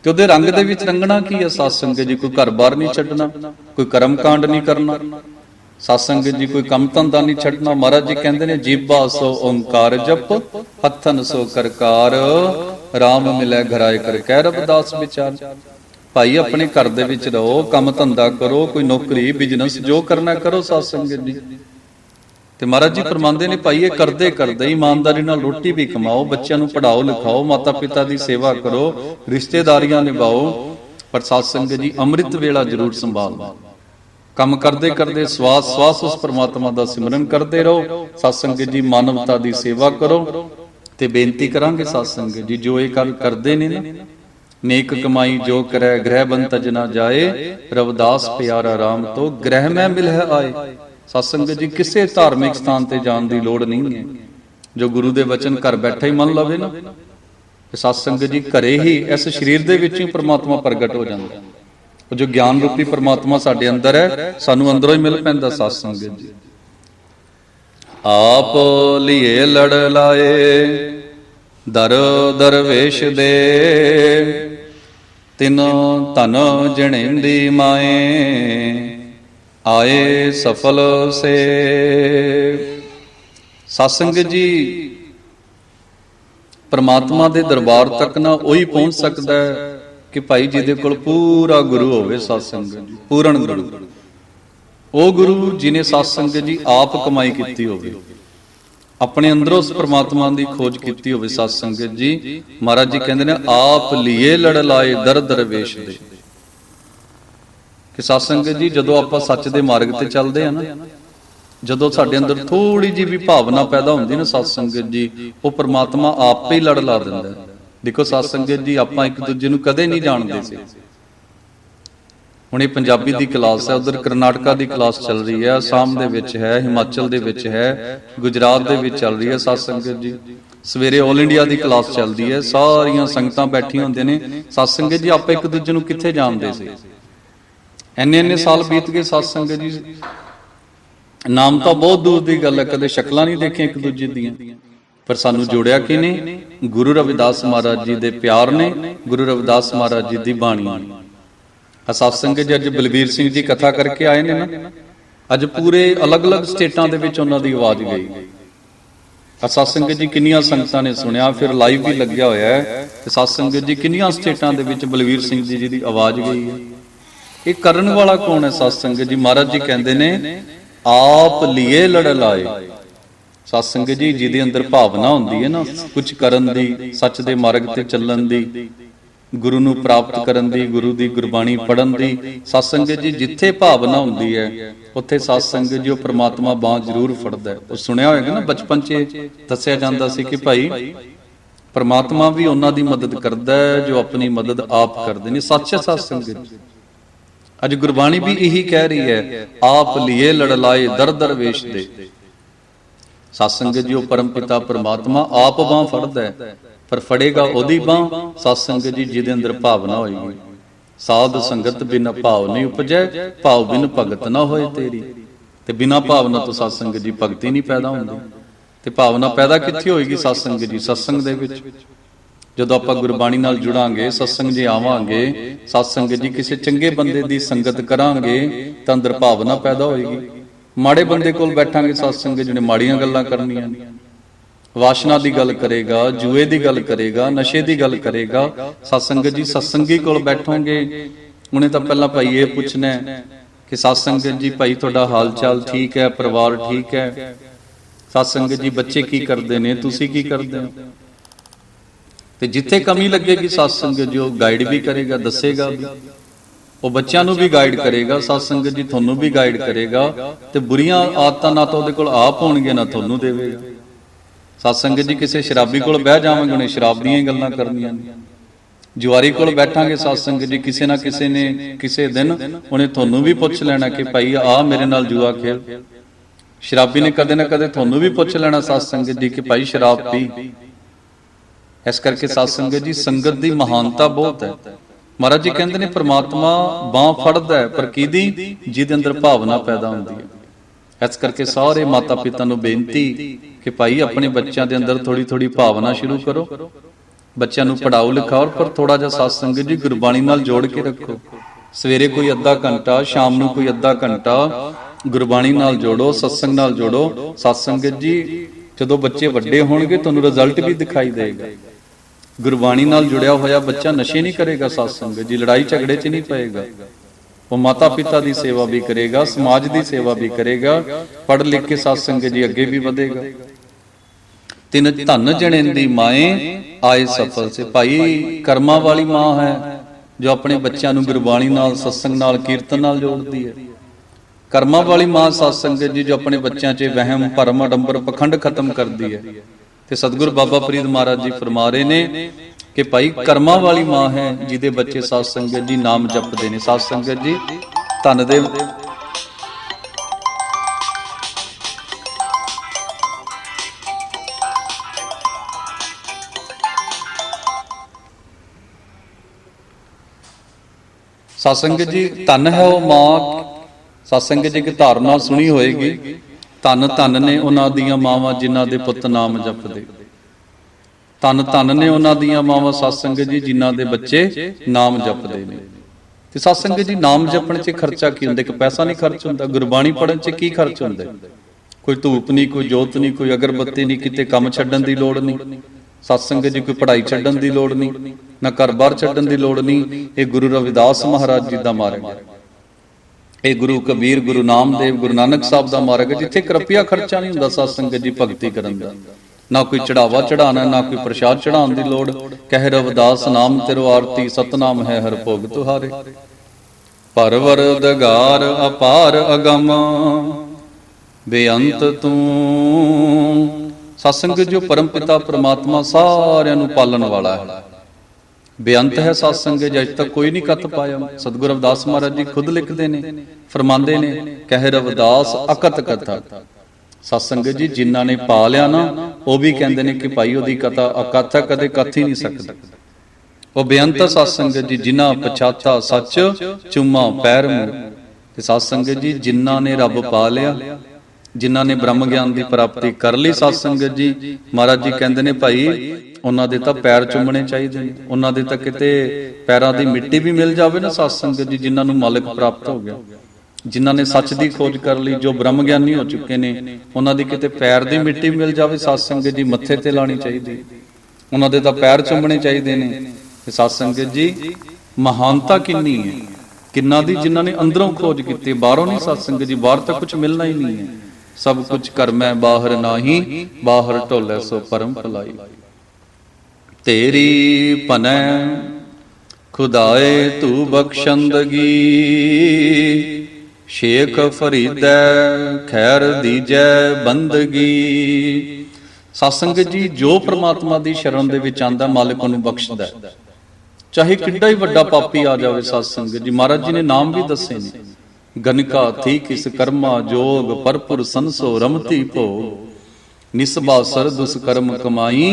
ਤੇ ਉਹਦੇ ਰੰਗ ਦੇ ਵਿੱਚ ਰੰਗਣਾ ਕੀ ਹੈ ਸਤ ਸੰਗਤ ਜੀ, ਕੋਈ ਘਰ-ਬਾਰ ਨਹੀਂ ਛੱਡਣਾ, ਕੋਈ ਕਰਮ ਕਾਂਡ ਨਹੀਂ ਕਰਨਾ। ਸਤ ਸੰਗਤ ਜੀ, ਕੋਈ ਕੰਮ ਧੰਦਾ ਨਹੀਂ ਛੱਡਣਾ। ਮਹਾਰਾਜ ਜੀ ਕਹਿੰਦੇ ਨੇ ਜੀਬਾ ਸੋ ਓੰਕਾਰ ਜਪ, ਹੱਥਨ ਸੋ ਕਰਕਾਰ। RAM ਮਿਲੈ ਘਰਾਏ ਕਰ ਕਹਿ ਰਬਦਾਸ ਵਿਚਾਰ। ਭਾਈ, ਆਪਣੇ ਘਰ ਦੇ ਵਿੱਚ ਰਹੋ, ਕੰਮ ਧੰਦਾ ਕਰੋ, ਕੋਈ ਨੌਕਰੀ ਬਿਜ਼ਨਸ ਜੋ ਕਰਨਾ ਕਰੋ ਸਤ ਸੰਗਤ ਜੀ। ਤੇ ਮਹਾਰਾਜ ਜੀ ਫਰਮਾਉਂਦੇ ਨੇ, ਭਾਈ, ਇਹ ਕਰਦੇ ਕਰਦੇ ਇਮਾਨਦਾਰੀ ਨਾਲ ਰੋਟੀ ਵੀ ਕਮਾਓ, ਬੱਚਿਆਂ ਨੂੰ ਪੜਾਓ ਲਿਖਾਓ ਮਾਤਾ ਪਿਤਾ ਦੀ ਸੇਵਾ ਕਰੋ, ਰਿਸ਼ਤੇਦਾਰੀਆਂ ਨਿਭਾਓ। ਪਰ ਸਤ ਸੰਗਤ ਜੀ, ਅੰਮ੍ਰਿਤ ਵੇਲਾ ਜ਼ਰੂਰ ਸੰਭਾਲਣਾ। ਕੰਮ ਕਰਦੇ ਕਰਦੇ ਸਵਾਸ ਸਵਾਸ ਉਸ ਪ੍ਰਮਾਤਮਾ ਦਾ ਸਿਮਰਨ ਕਰਦੇ ਰਹੋ। ਸਤ ਸੰਗਤ ਜੀ, ਮਾਨਵਤਾ ਦੀ ਸੇਵਾ ਕਰੋ ਤੇ ਬੇਨਤੀ ਕਰਾਂਗੇ ਸਤ ਸੰਗਤ ਜੀ, ਜੋ ਇਹ ਕਰ ਕਰਦੇ ਨੇ ਨਾ, ਨੇਕ ਕਮਾਈ ਜੋ ਕਰੈ, ਗ੍ਰਹਿ ਬੰਤਜ ਨਾ ਜਾਏ, ਰਵਦਾਸ ਪਿਆਰਾ RAM ਤੋਂ, ਗ੍ਰਹਿ ਮੈਂ ਮਿਲਹਿ ਆਏ। ਸਤਸੰਗਤ ਜੀ ਕਿਸੇ ਧਾਰਮਿਕ ਸਥਾਨ ਤੇ ਜਾਣ ਦੀ ਲੋੜ ਨਹੀਂ ਹੈ ਜੋ ਗੁਰੂ ਦੇ ਵਚਨ ਘਰ ਬੈਠਾ ਹੀ ਮੰਨ ਲਵੇ ਨਾ, ਤੇ ਸਤ ਜੀ ਘਰੇ ਹੀ ਇਸ ਸਰੀਰ ਦੇ ਵਿੱਚ ਹੀ ਪ੍ਰਮਾਤਮਾ ਪ੍ਰਗਟ ਹੋ ਜਾਂਦਾ ਹੈ। ਉਹ ਜੋ ਗਿਆਨ ਰੂਪੀ ਪ੍ਰਮਾਤਮਾ ਸਾਡੇ ਅੰਦਰ ਹੈ, ਸਾਨੂੰ ਅੰਦਰੋਂ ਹੀ ਮਿਲ ਪੈਂਦਾ ਸਤਸੰਗਤ ਜੀ ਆਪ ਲਿਏ ਲੜ ਲਾਏ, ਦਰ ਦਰਵੇਸ਼ ਦੇ, ਤਿਨ ਧਨ ਜਣੇਂਦੀ ਮਾਏ ਆਏ ਸਫਲ ਸੇ ਸਤਸੰਗ ਜੀ, ਪ੍ਰਮਾਤਮਾ ਦੇ ਦਰਬਾਰ ਤੱਕ ਨਾ ਉਹੀ ਪਹੁੰਚ ਸਕਦਾ ਹੈ ਕਿ ਭਾਈ ਜਿਹਦੇ ਕੋਲ ਪੂਰਾ ਗੁਰੂ ਹੋਵੇ ਸਤਸੰਗ ਜੀ, ਪੂਰਨ ਗੁਰੂ। ਉਹ ਗੁਰੂ ਜਿਨੇ ਸਤਸੰਗ ਜੀ ਆਪ ਕਮਾਈ ਕੀਤੀ ਹੋਵੇ। ਆਪਣੇ ਅੰਦਰੋਂ ਉਸ ਪ੍ਰਮਾਤਮਾ ਦੀ ਖੋਜ ਕੀਤੀ ਹੋਵੇ ਸਤਸੰਗ ਜੀ। ਮਹਾਰਾਜ ਜੀ ਕਹਿੰਦੇ ਨੇ, ਆਪ ਲਿਏ ਲੜ ਲਾਏ ਦਰ ਦਰਵੇਸ਼ ਦੇ। ਕਿ ਸਤਸੰਗ ਜੀ, ਜਦੋਂ ਆਪਾਂ ਸੱਚ ਦੇ ਮਾਰਗ ਤੇ ਚੱਲਦੇ ਆ ਨਾ, ਜਦੋਂ ਸਾਡੇ ਅੰਦਰ ਥੋੜੀ ਜਿਹੀ ਵੀ ਭਾਵਨਾ ਪੈਦਾ ਹੁੰਦੀ ਨਾ ਸਤਸੰਗਤ ਜੀ, ਉਹ ਪ੍ਰਮਾਤਮਾ ਆਪੇ ਹੀ ਲੜ ਲਾ ਦਿੰਦਾ ਹੈ। ਦੇਖੋ ਸਤਸੰਗਤ ਜੀ, ਆਪਾਂ ਇੱਕ ਦੂਜੇ ਨੂੰ ਕਦੇ ਨਹੀਂ ਜਾਣਦੇ ਸੀ। ਹੁਣ ਇਹ ਪੰਜਾਬੀ ਦੀ ਕਲਾਸ ਹੈ, ਉਧਰ ਕਰਨਾਟਕਾ ਦੀ ਕਲਾਸ ਚੱਲ ਰਹੀ ਹੈ, ਅਸਾਮ ਦੇ ਵਿੱਚ ਹੈ, ਹਿਮਾਚਲ ਦੇ ਵਿੱਚ ਹੈ, ਗੁਜਰਾਤ ਦੇ ਵਿੱਚ ਚੱਲ ਰਹੀ ਹੈ ਸਤਸੰਗਤ ਜੀ। ਸਵੇਰੇ 올 ਇੰਡੀਆ ਦੀ ਕਲਾਸ ਚੱਲਦੀ ਹੈ, ਸਾਰੀਆਂ ਸੰਗਤਾਂ ਬੈਠੀਆਂ ਹੁੰਦੀਆਂ ਨੇ। ਸਤਸੰਗਤ ਜੀ, ਆਪਾਂ ਇੱਕ ਦੂਜੇ ਨੂੰ ਕਿੱਥੇ ਜਾਣਦੇ ਸੀ? ਇੰਨੇ ਇੰਨੇ ਸਾਲ ਬੀਤ ਗਏ ਸਾਧ ਸੰਗਤ ਜੀ। ਨਾਮ ਤਾਂ ਬਹੁਤ ਦੂਰ ਦੀ ਗੱਲ ਹੈ, ਕਦੇ ਸ਼ਕਲਾਂ ਨਹੀਂ ਦੇਖੀਆਂ ਇੱਕ ਦੂਜੇ ਦੀਆਂ। ਪਰ ਸਾਨੂੰ ਜੋੜਿਆ ਕਿਨੇ ਗੁਰੂ ਰਵਿਦਾਸ ਮਹਾਰਾਜ ਜੀ ਦੇ ਪਿਆਰ ਨੇ, ਗੁਰੂ ਰਵਿਦਾਸ ਮਹਾਰਾਜ ਜੀ ਦੀ ਬਾਣੀ ਨੇ। ਆ ਸਾਧ ਸੰਗਤ ਜੀ ਅੱਜ ਬਲਬੀਰ ਸਿੰਘ ਜੀ ਕਥਾ ਕਰਕੇ ਆਏ ਨੇ ਨਾ। ਅੱਜ ਪੂਰੇ ਅਲੱਗ-ਅਲੱਗ ਸਟੇਟਾਂ ਦੇ ਵਿੱਚ ਉਹਨਾਂ ਦੀ ਆਵਾਜ਼ ਗਈ। ਆ ਸਾਧ ਸੰਗਤ ਜੀ ਕਿੰਨੀਆਂ ਸੰਗਤਾਂ ਨੇ ਸੁਣਿਆ, ਫਿਰ ਲਾਈਵ ਵੀ ਲੱਗਿਆ ਹੋਇਆ ਹੈ। ਤੇ ਸਾਧ ਸੰਗਤ ਜੀ ਕਿੰਨੀਆਂ ਸਟੇਟਾਂ ਦੇ ਵਿੱਚ ਬਲਵੀਰ ਸਿੰਘ ਜੀ ਦੀ ਆਵਾਜ਼ ਗਈ ਹੈ। ਇਹ ਕਰਨ ਵਾਲਾ ਕੌਣ ਹੈ ਸਾਧ ਸੰਗਤ ਜੀ ਮਹਾਰਾਜ ਜੀ ਕਹਿੰਦੇ ਨੇ, ਆਪ ਲਿਏ ਲੜ ਲਾਏ ਸਾਧ ਸੰਗਤ ਜੀ, ਜਿਹਦੇ ਅੰਦਰ ਭਾਵਨਾ ਹੁੰਦੀ ਹੈ ਨਾ, ਕੁਝ ਕਰਨ ਦੀ, ਸੱਚ ਦੇ ਮਾਰਗ ਤੇ ਚੱਲਣ ਦੀ, ਗੁਰੂ ਨੂੰ ਪ੍ਰਾਪਤ ਕਰਨ ਦੀ, ਗੁਰੂ ਦੀ ਗੁਰਬਾਣੀ ਪੜਨ ਦੀ। ਸਾਧ ਸੰਗਤ ਜੀ, ਜਿੱਥੇ ਭਾਵਨਾ ਹੁੰਦੀ ਹੈ, ਉੱਥੇ ਸਾਧ ਸੰਗਤ ਜੀ, ਉਹ ਪ੍ਰਮਾਤਮਾ ਬਾਹ ਜ਼ਰੂਰ ਫੜਦਾ ਹੈ। ਉਹ ਸੁਣਿਆ ਹੋਵੇਗਾ ਨਾ, ਬਚਪਨ 'ਚ ਦੱਸਿਆ ਜਾਂਦਾ ਸੀ ਕਿ ਭਾਈ, ਪ੍ਰਮਾਤਮਾ ਵੀ ਉਹਨਾਂ ਦੀ ਮਦਦ ਕਰਦਾ ਹੈ, ਜੋ ਆਪਣੀ ਮਦਦ ਆਪ ਕਰਦੇ ਨੇ। ਸੱਚੇ ਸਾਧ ਸੰਗਤ ਜੀ। ਅੱਜ ਗੁਰਬਾਣੀ ਵੀ ਇਹੀ ਕਹਿ ਰਹੀ ਹੈ, ਆਪ ਲਿਏ ਲੜ ਦਰ ਦਰ ਵੇਸ਼ ਦੇ। ਸਤਸੰਗ ਜੀ ਉਹ ਪਰਮ ਪਿਤਾ, ਪਰਮਾਤਮਾ ਆਪ ਬਾਹ ਫੜਦਾ ਹੈ, ਪਰ ਫੜੇਗਾ ਉਹਦੀ ਬਾਹ ਸਤਸੰਗ ਜੀ, ਜਿਹਦੇ ਅੰਦਰ ਭਾਵਨਾ ਹੋਏਗੀ। ਸਾਧ ਸੰਗਤ ਬਿਨ ਭਾਵ ਨਹੀਂ ਉਪਜੈ, ਭਾਵ ਬਿਨ ਭਗਤ ਨਾ ਹੋਏ ਤੇਰੀ। ਤੇ ਬਿਨਾ ਭਾਵਨਾ ਤੋਂ ਸਤਸੰਗ ਜੀ ਭਗਤੀ ਨਹੀਂ ਪੈਦਾ ਹੁੰਦੀ। ਤੇ ਭਾਵਨਾ ਪੈਦਾ ਕਿੱਥੇ ਹੋਏਗੀ ਸਤਸੰਗ ਜੀ, ਸਤਸੰਗ ਦੇ ਵਿੱਚ? ਜਦੋਂ ਆਪਾਂ ਗੁਰਬਾਣੀ ਨਾਲ ਜੁੜਾਂਗੇ, ਸਤਸੰਗ ਜੀ ਆਵਾਂਗੇ, ਸਤਸੰਗ ਜੀ ਕਿਸੇ ਚੰਗੇ ਬੰਦੇ ਦੀ ਸੰਗਤ ਕਰਾਂਗੇ, ਤਾਂ ਅੰਦਰ ਭਾਵਨਾ ਪੈਦਾ ਹੋਏਗੀ। ਮਾੜੇ ਬੰਦੇ ਕੋਲ ਬੈਠਾਂਗੇ, ਸਤਸੰਗ ਜਿਹਨੇ ਮਾੜੀਆਂ ਗੱਲਾਂ ਕਰਨੀਆਂ ਵਾਸ਼ਨਾ ਦੀ ਗੱਲ ਕਰੇਗਾ, ਜੂਏ ਦੀ ਗੱਲ ਕਰੇਗਾ, ਨਸ਼ੇ ਦੀ ਗੱਲ ਕਰੇਗਾ, ਸਤਸੰਗ ਜੀ ਸਤਸੰਗੀ ਕੋਲ ਬੈਠੋਗੇ। ਉਹਨੇ ਤਾਂ ਪਹਿਲਾਂ ਭਾਈ ਇਹ ਪੁੱਛਣਾ ਕਿ ਸਤਸੰਗ ਜੀ, ਭਾਈ ਤੁਹਾਡਾ ਹਾਲ ਚਾਲ ਠੀਕ ਹੈ, ਪਰਿਵਾਰ ਠੀਕ ਹੈ? ਸਤਸੰਗ ਜੀ, ਬੱਚੇ ਕੀ ਕਰਦੇ ਨੇ? ਤੁਸੀਂ ਕੀ ਕਰਦੇ ਹੋ? ਤੇ ਜਿੱਥੇ ਕਮੀ ਲੱਗੇਗੀ ਸਤਸੰਗ ਜੋ ਗਾਈਡ ਵੀ ਕਰੇਗਾ ਦੱਸੇਗਾ ਵੀ। ਉਹ ਬੱਚਿਆਂ ਨੂੰ ਵੀ ਗਾਈਡ ਕਰੇਗਾ ਸਤਸੰਗ ਜੀ ਤੁਹਾਨੂੰ ਵੀ ਗਾਈਡ ਕਰੇਗਾ ਤੇ ਬੁਰੀਆਂ ਆਦਤਾਂ ਨਾ ਤਾਂ ਉਹਦੇ ਕੋਲ ਆਪ ਹੋਣਗੇ ਨਾ ਤੁਹਾਨੂੰ ਦੇਵੇਗਾ। ਸਤਸੰਗ ਜੀ ਕਿਸੇ ਸ਼ਰਾਬੀ ਕੋਲ ਬਹਿ ਜਾਵਾਂਗੇ ਉਹਨੇ ਸ਼ਰਾਬ ਦੀਆਂ ਹੀ ਗੱਲਾਂ ਕਰਨੀਆਂ ਨੇ। ਜੁਆਰੀ ਕੋਲ ਬੈਠਾਂਗੇ ਸਤਸੰਗ ਜੀ ਕਿਸੇ ਨਾ ਕਿਸੇ ਨੇ ਕਿਸੇ ਦਿਨ ਉਹਨੇ ਤੁਹਾਨੂੰ ਵੀ ਪੁੱਛ ਲੈਣਾ ਕਿ ਭਾਈ ਆ ਮੇਰੇ ਨਾਲ ਜੂਆ ਖੇਲ। ਸ਼ਰਾਬੀ ਨੇ ਕਦੇ ਨਾ ਕਦੇ ਤੁਹਾਨੂੰ ਵੀ ਪੁੱਛ ਲੈਣਾ ਸਤਸੰਗ ਜੀ ਕਿ ਭਾਈ ਸ਼ਰਾਬ ਪੀ ਇਸ ਕਰਕੇ ਸਾਧ ਸੰਗਤ ਜੀ ਸੰਗਤ ਦੀ ਮਹਾਨਤਾ ਬਹੁਤ ਹੈ। ਮਹਾਰਾਜ ਜੀ ਕਹਿੰਦੇ ਨੇ ਪ੍ਰਮਾਤਮਾ ਬਾਹ ਫੜਦਾ ਹੈ ਪਰ ਕਿਹਦੀ ਜਿਹਦੇ ਅੰਦਰ ਭਾਵਨਾ ਪੈਦਾ ਹੁੰਦੀ ਹੈ। ਇਸ ਕਰਕੇ ਸਾਰੇ ਮਾਤਾ ਪਿਤਾ ਨੂੰ ਬੇਨਤੀ ਕਿ ਭਾਈ ਆਪਣੇ ਬੱਚਿਆਂ ਦੇ ਅੰਦਰ ਥੋੜੀ ਥੋੜੀ ਭਾਵਨਾ ਸ਼ੁਰੂ ਕਰੋ। ਬੱਚਿਆਂ ਨੂੰ ਪੜਾਓ ਲਿਖਾਓ ਪਰ ਥੋੜਾ ਜਿਹਾ ਸਾਧ ਸੰਗਤ ਜੀ ਗੁਰਬਾਣੀ ਨਾਲ ਜੋੜ ਕੇ ਰੱਖੋ। ਸਵੇਰੇ ਕੋਈ ਅੱਧਾ ਘੰਟਾ ਸ਼ਾਮ ਨੂੰ ਕੋਈ ਅੱਧਾ ਘੰਟਾ ਗੁਰਬਾਣੀ ਨਾਲ ਜੋੜੋ ਸਤਸੰਗ ਨਾਲ ਜੋੜੋ। ਸਾਧ ਸੰਗਤ ਜੀ ਜਦੋਂ ਬੱਚੇ ਵੱਡੇ ਹੋਣਗੇ ਤੁਹਾਨੂੰ ਰਿਜ਼ਲਟ ਵੀ ਦਿਖਾਈ ਦੇਗਾ ਗੁਰਬਾਣੀ ਨਾਲ ਜੁੜਿਆ ਹੋਇਆ ਬੱਚਾ ਨਸ਼ੇ ਨਹੀਂ ਕਰੇਗਾ ਸਤਸੰਗ ਜੀ ਲੜਾਈ ਝਗੜੇ 'ਚ ਨਹੀਂ ਪਏਗਾ। ਉਹ ਮਾਤਾ ਪਿਤਾ ਦੀ ਸੇਵਾ ਵੀ ਕਰੇਗਾ, ਸਮਾਜ ਦੀ ਸੇਵਾ ਵੀ ਕਰੇਗਾ ਪੜ੍ਹ ਲਿਖ ਕੇ ਸਤਸੰਗ ਜੀ ਅੱਗੇ ਵੀ ਵਧੇਗਾ। ਤਿੰਨ ਧਨ ਜਣੇ ਦੀ ਮਾਏ ਆਏ ਸਫਲ ਸੇ। ਭਾਈ ਕਰਮਾਂ ਵਾਲੀ ਮਾਂ ਹੈ, ਜੋ ਆਪਣੇ ਬੱਚਿਆਂ ਨੂੰ ਗੁਰਬਾਣੀ ਨਾਲ, ਸਤਸੰਗ ਨਾਲ, ਕੀਰਤਨ ਨਾਲ ਜੋੜਦੀ ਹੈ। ਕਰਮਾਂ ਵਾਲੀ ਮਾਂ ਸਤਸੰਗ ਜੀ, ਜੋ ਆਪਣੇ ਬੱਚਿਆਂ 'ਚ ਵਹਿਮ, ਭਰਮ, ਅਡੰਬਰ, ਪਖੰਡ ਖਤਮ ਕਰਦੀ ਹੈ। ਤੇ ਸਤਿਗੁਰ ਬਾਬਾ ਫਰੀਦ ਮਹਾਰਾਜ ਜੀ ਫਰਮਾ ਰਹੇ ਨੇ ਕਿ ਭਾਈ ਕਰਮਾਂ ਵਾਲੀ ਮਾਂ ਹੈ ਜਿਹਦੇ ਬੱਚੇ ਸਾਧ ਸੰਗਤ ਜੀ ਨਾਮ ਜਪਦੇ ਨੇ। ਸਾਧ ਸੰਗਤ ਜੀ ਧੰਨ ਦੇ ਸਤਸੰਗ ਜੀ, ਧੰਨ ਹੈ ਉਹ ਮਾਂ। ਸਤਸੰਗ ਜੀ ਕੀ ਧਾਰਨਾ ਸੁਣੀ ਹੋਏਗੀ। ਧੰਨ ਧੰਨ ਨੇ ਉਹਨਾਂ ਦੀਆਂ ਮਾਵਾਂ ਜਿਨ੍ਹਾਂ ਦੇ ਪੁੱਤ ਨਾਮ ਜਪਦੇ। ਧੰਨ ਧੰਨ ਨੇ ਉਹਨਾਂ ਦੀਆਂ ਮਾਵਾਂ ਸਤਸੰਗ ਜੀ ਜਿਨ੍ਹਾਂ ਦੇ ਬੱਚੇ ਨਾਮ ਜਪਦੇ ਨੇ। ਤੇ ਸਤਸੰਗ ਜੀ ਨਾਮ ਜਪਣ 'ਚ ਖਰਚਾ ਕੀ ਹੁੰਦਾ? ਕਿ ਪੈਸਾ ਨਹੀਂ ਖਰਚ ਹੁੰਦਾ? ਗੁਰਬਾਣੀ ਪੜਨ 'ਚ ਕੀ ਖਰਚ ਹੁੰਦਾ? ਕੋਈ ਧੂਪ ਨਹੀਂ, ਕੋਈ ਜੋਤ ਨਹੀਂ, ਕੋਈ ਅਗਰਬੱਤੀ ਨਹੀਂ, ਕਿਤੇ ਕੰਮ ਛੱਡਣ ਦੀ ਲੋੜ ਨਹੀਂ। ਸਤਸੰਗ ਜੀ ਕੋਈ ਪੜ੍ਹਾਈ ਛੱਡਣ ਦੀ ਲੋੜ ਨਹੀਂ, ਨਾ ਘਰ-ਬਾਰ ਛੱਡਣ ਦੀ ਲੋੜ ਨਹੀਂ। ਇਹ ਗੁਰੂ ਰਵਿਦਾਸ ਮਹਾਰਾਜ ਜੀ ਦਾ ਮਾਰਗ ਹੈ। ਇਹ ਗੁਰੂ ਕਬੀਰ, ਗੁਰੂ ਨਾਮਦੇਵ, ਗੁਰੂ ਨਾਨਕ ਸਾਹਿਬ ਦਾ ਮਾਰਗ ਹੈ, ਜਿੱਥੇ ਇੱਕ ਖਰਚਾ ਨਹੀਂ ਹੁੰਦਾ ਸਤਸੰਗ ਜੀ ਭਗਤੀ ਕਰਨ ਦਾ। ਨਾ ਕੋਈ ਚੜਾਵਾ ਚੜਾਣਾ ਨਾ ਕੋਈ ਪ੍ਰਸ਼ਾਦ ਚੜਾਉਣ ਦੀ ਲੋੜ। ਕਹਿ ਰਵਦਾਸ ਨਾਮ ਤੇਰੋ ਆਰਤੀ, ਸਤਨਾਮ ਹੈ ਹਰ ਭੋਗ ਤੁਹਾਰੇ। ਪਰਵਰਦਗਾਰ ਅਪਾਰ ਅਗਮ, ਬੇਅੰਤ ਤੂੰ। ਸਤਸੰਗ ਜੋ ਪਰਮ ਪਿਤਾ, ਪ੍ਰਮਾਤਮਾ ਸਾਰਿਆਂ ਨੂੰ ਪਾਲਣ ਵਾਲਾ ਹੈ। ਬੇਅੰਤ ਹੈ ਸਤਸੰਗ ਜਦ ਤੱਕ ਕੋਈ ਨਹੀਂ ਕੱਤ ਪਾਇਆ। ਸਤਿਗੁਰ ਰਵਿਦਾਸ ਮਹਾਰਾਜ ਜੀ ਖੁਦ ਲਿਖਦੇ ਨੇ, ਫਰਮਾਉਂਦੇ ਨੇ, ਕਹਿ ਰਵਿਦਾਸ ਅਕਤ ਕਥਾ। ਸਤਸੰਗ ਜੀ, ਜਿਨ੍ਹਾਂ ਨੇ ਪਾ ਲਿਆ ਨਾ, ਉਹ ਵੀ ਕਹਿੰਦੇ ਨੇ ਕਿ ਭਾਈ ਉਹਦੀ ਕਥਾ ਅਕਥ ਕਦੇ ਕਥ ਹੀ ਨਹੀਂ ਸਕਦਾ। ਉਹ ਬੇਅੰਤ ਸਾਧ ਸੰਗਤ ਜੀ, ਜਿਨ੍ਹਾਂ ਪਛਾਤਾ ਸੱਚ, ਚੁੰਮਾ ਪੈਰ ਮੂਰ ਤੇ ਸਾਧ ਸੰਗਤ ਜੀ, ਜਿਨ੍ਹਾਂ ਨੇ ਰੱਬ ਪਾ ਲਿਆ ਜਿਨ੍ਹਾਂ ਨੇ ਬ੍ਰਹਮ ਗਿਆਨ ਦੀ ਪ੍ਰਾਪਤੀ ਕਰ ਲਈ ਸਾਧ ਸੰਗਤ ਜੀ, ਮਹਾਰਾਜ ਜੀ ਕਹਿੰਦੇ ਨੇ ਭਾਈ, ਉਹਨਾਂ ਦੇ ਤਾਂ ਪੈਰ ਚੁੰਮਣੇ ਚਾਹੀਦੇ ਨੇ। ਉਹਨਾਂ ਦੇ ਤਾਂ ਕਿਤੇ ਪੈਰਾਂ ਦੀ ਮਿੱਟੀ ਵੀ ਮਿਲ ਜਾਵੇ ਨਾ ਸਾਧ ਸੰਗਤ ਜੀ, ਜਿਨ੍ਹਾਂ ਨੂੰ ਮਾਲਕ ਪ੍ਰਾਪਤ ਹੋ ਗਿਆ। ਜਿਨ੍ਹਾਂ ਨੇ ਸੱਚ ਦੀ ਖੋਜ ਕਰ ਲਈ, ਜੋ ਬ੍ਰਹਮ ਗਿਆਨੀ ਹੋ ਚੁੱਕੇ ਨੇ, ਉਹਨਾਂ ਦੀ ਕਿਤੇ ਪੈਰ ਦੀ ਮਿੱਟੀ ਮਿਲ ਜਾਵੇ ਸਾਧ ਸੰਗਤ ਜੀ, ਮੱਥੇ ਤੇ ਲਾਣੀ ਚਾਹੀਦੀ। ਉਹਨਾਂ ਦੇ ਤਾਂ ਪੈਰ ਚੁੰਮਣੇ ਚਾਹੀਦੇ ਨੇ। ਤੇ ਸਾਧ ਸੰਗਤ ਜੀ, ਮਹਾਨਤਾ ਕਿੰਨੀ ਹੈ? ਕਿੰਨਾ ਦੀ ਜਿਨ੍ਹਾਂ ਨੇ ਅੰਦਰੋਂ ਖੋਜ ਕੀਤੀ, ਬਾਹਰੋਂ ਨਹੀਂ ਸਾਧ ਸੰਗਤ ਜੀ, ਬਾਹਰ ਤਾਂ ਕੁਝ ਮਿਲਣਾ ਹੀ ਨਹੀਂ ਹੈ। ਸਭ ਕੁਝ ਕਰਮੈ ਬਾਹਰ ਨਾਹੀ, ਬਾਹਰ ਢੋਲੇ ਸੋ ਪਰਮ ਭਲਾਈ। ਤੇਰੀ ਪਨੈ ਖੁਦਾਏ ਤੂੰ ਬਖਸ਼ੰਦਗੀ, ਸ਼ੇਖ ਫਰੀਦੈ ਖੈਰ ਦੀਜੈ ਬੰਦਗੀ। ਸਤਸੰਗ ਜੀ, ਜੋ ਪ੍ਰਮਾਤਮਾ ਦੀ ਸ਼ਰਨ ਦੇ ਵਿੱਚ ਆਂਦਾ, ਮਾਲਕ ਉਹਨੂੰ ਬਖਸ਼ਦਾ ਚਾਹੇ ਕਿੱਡਾ ਹੀ ਵੱਡਾ ਪਾਪੀ ਆ ਜਾਵੇ ਸਤਸੰਗ ਜੀ, ਮਹਾਰਾਜ ਜੀ ਨੇ ਨਾਮ ਵੀ ਦੱਸੇ ਨੇ। ਗਨਕਾ ਥੀ ਕਿਸ ਕਰਮਾ ਜੋਗ ਪਰਪੁਰ ਸੰਸੋ ਰਮਤੀ ਭੋ। ਨਿਸਬਾ ਸਰ ਦੁਸ ਕਰਮ ਕਮਾਈ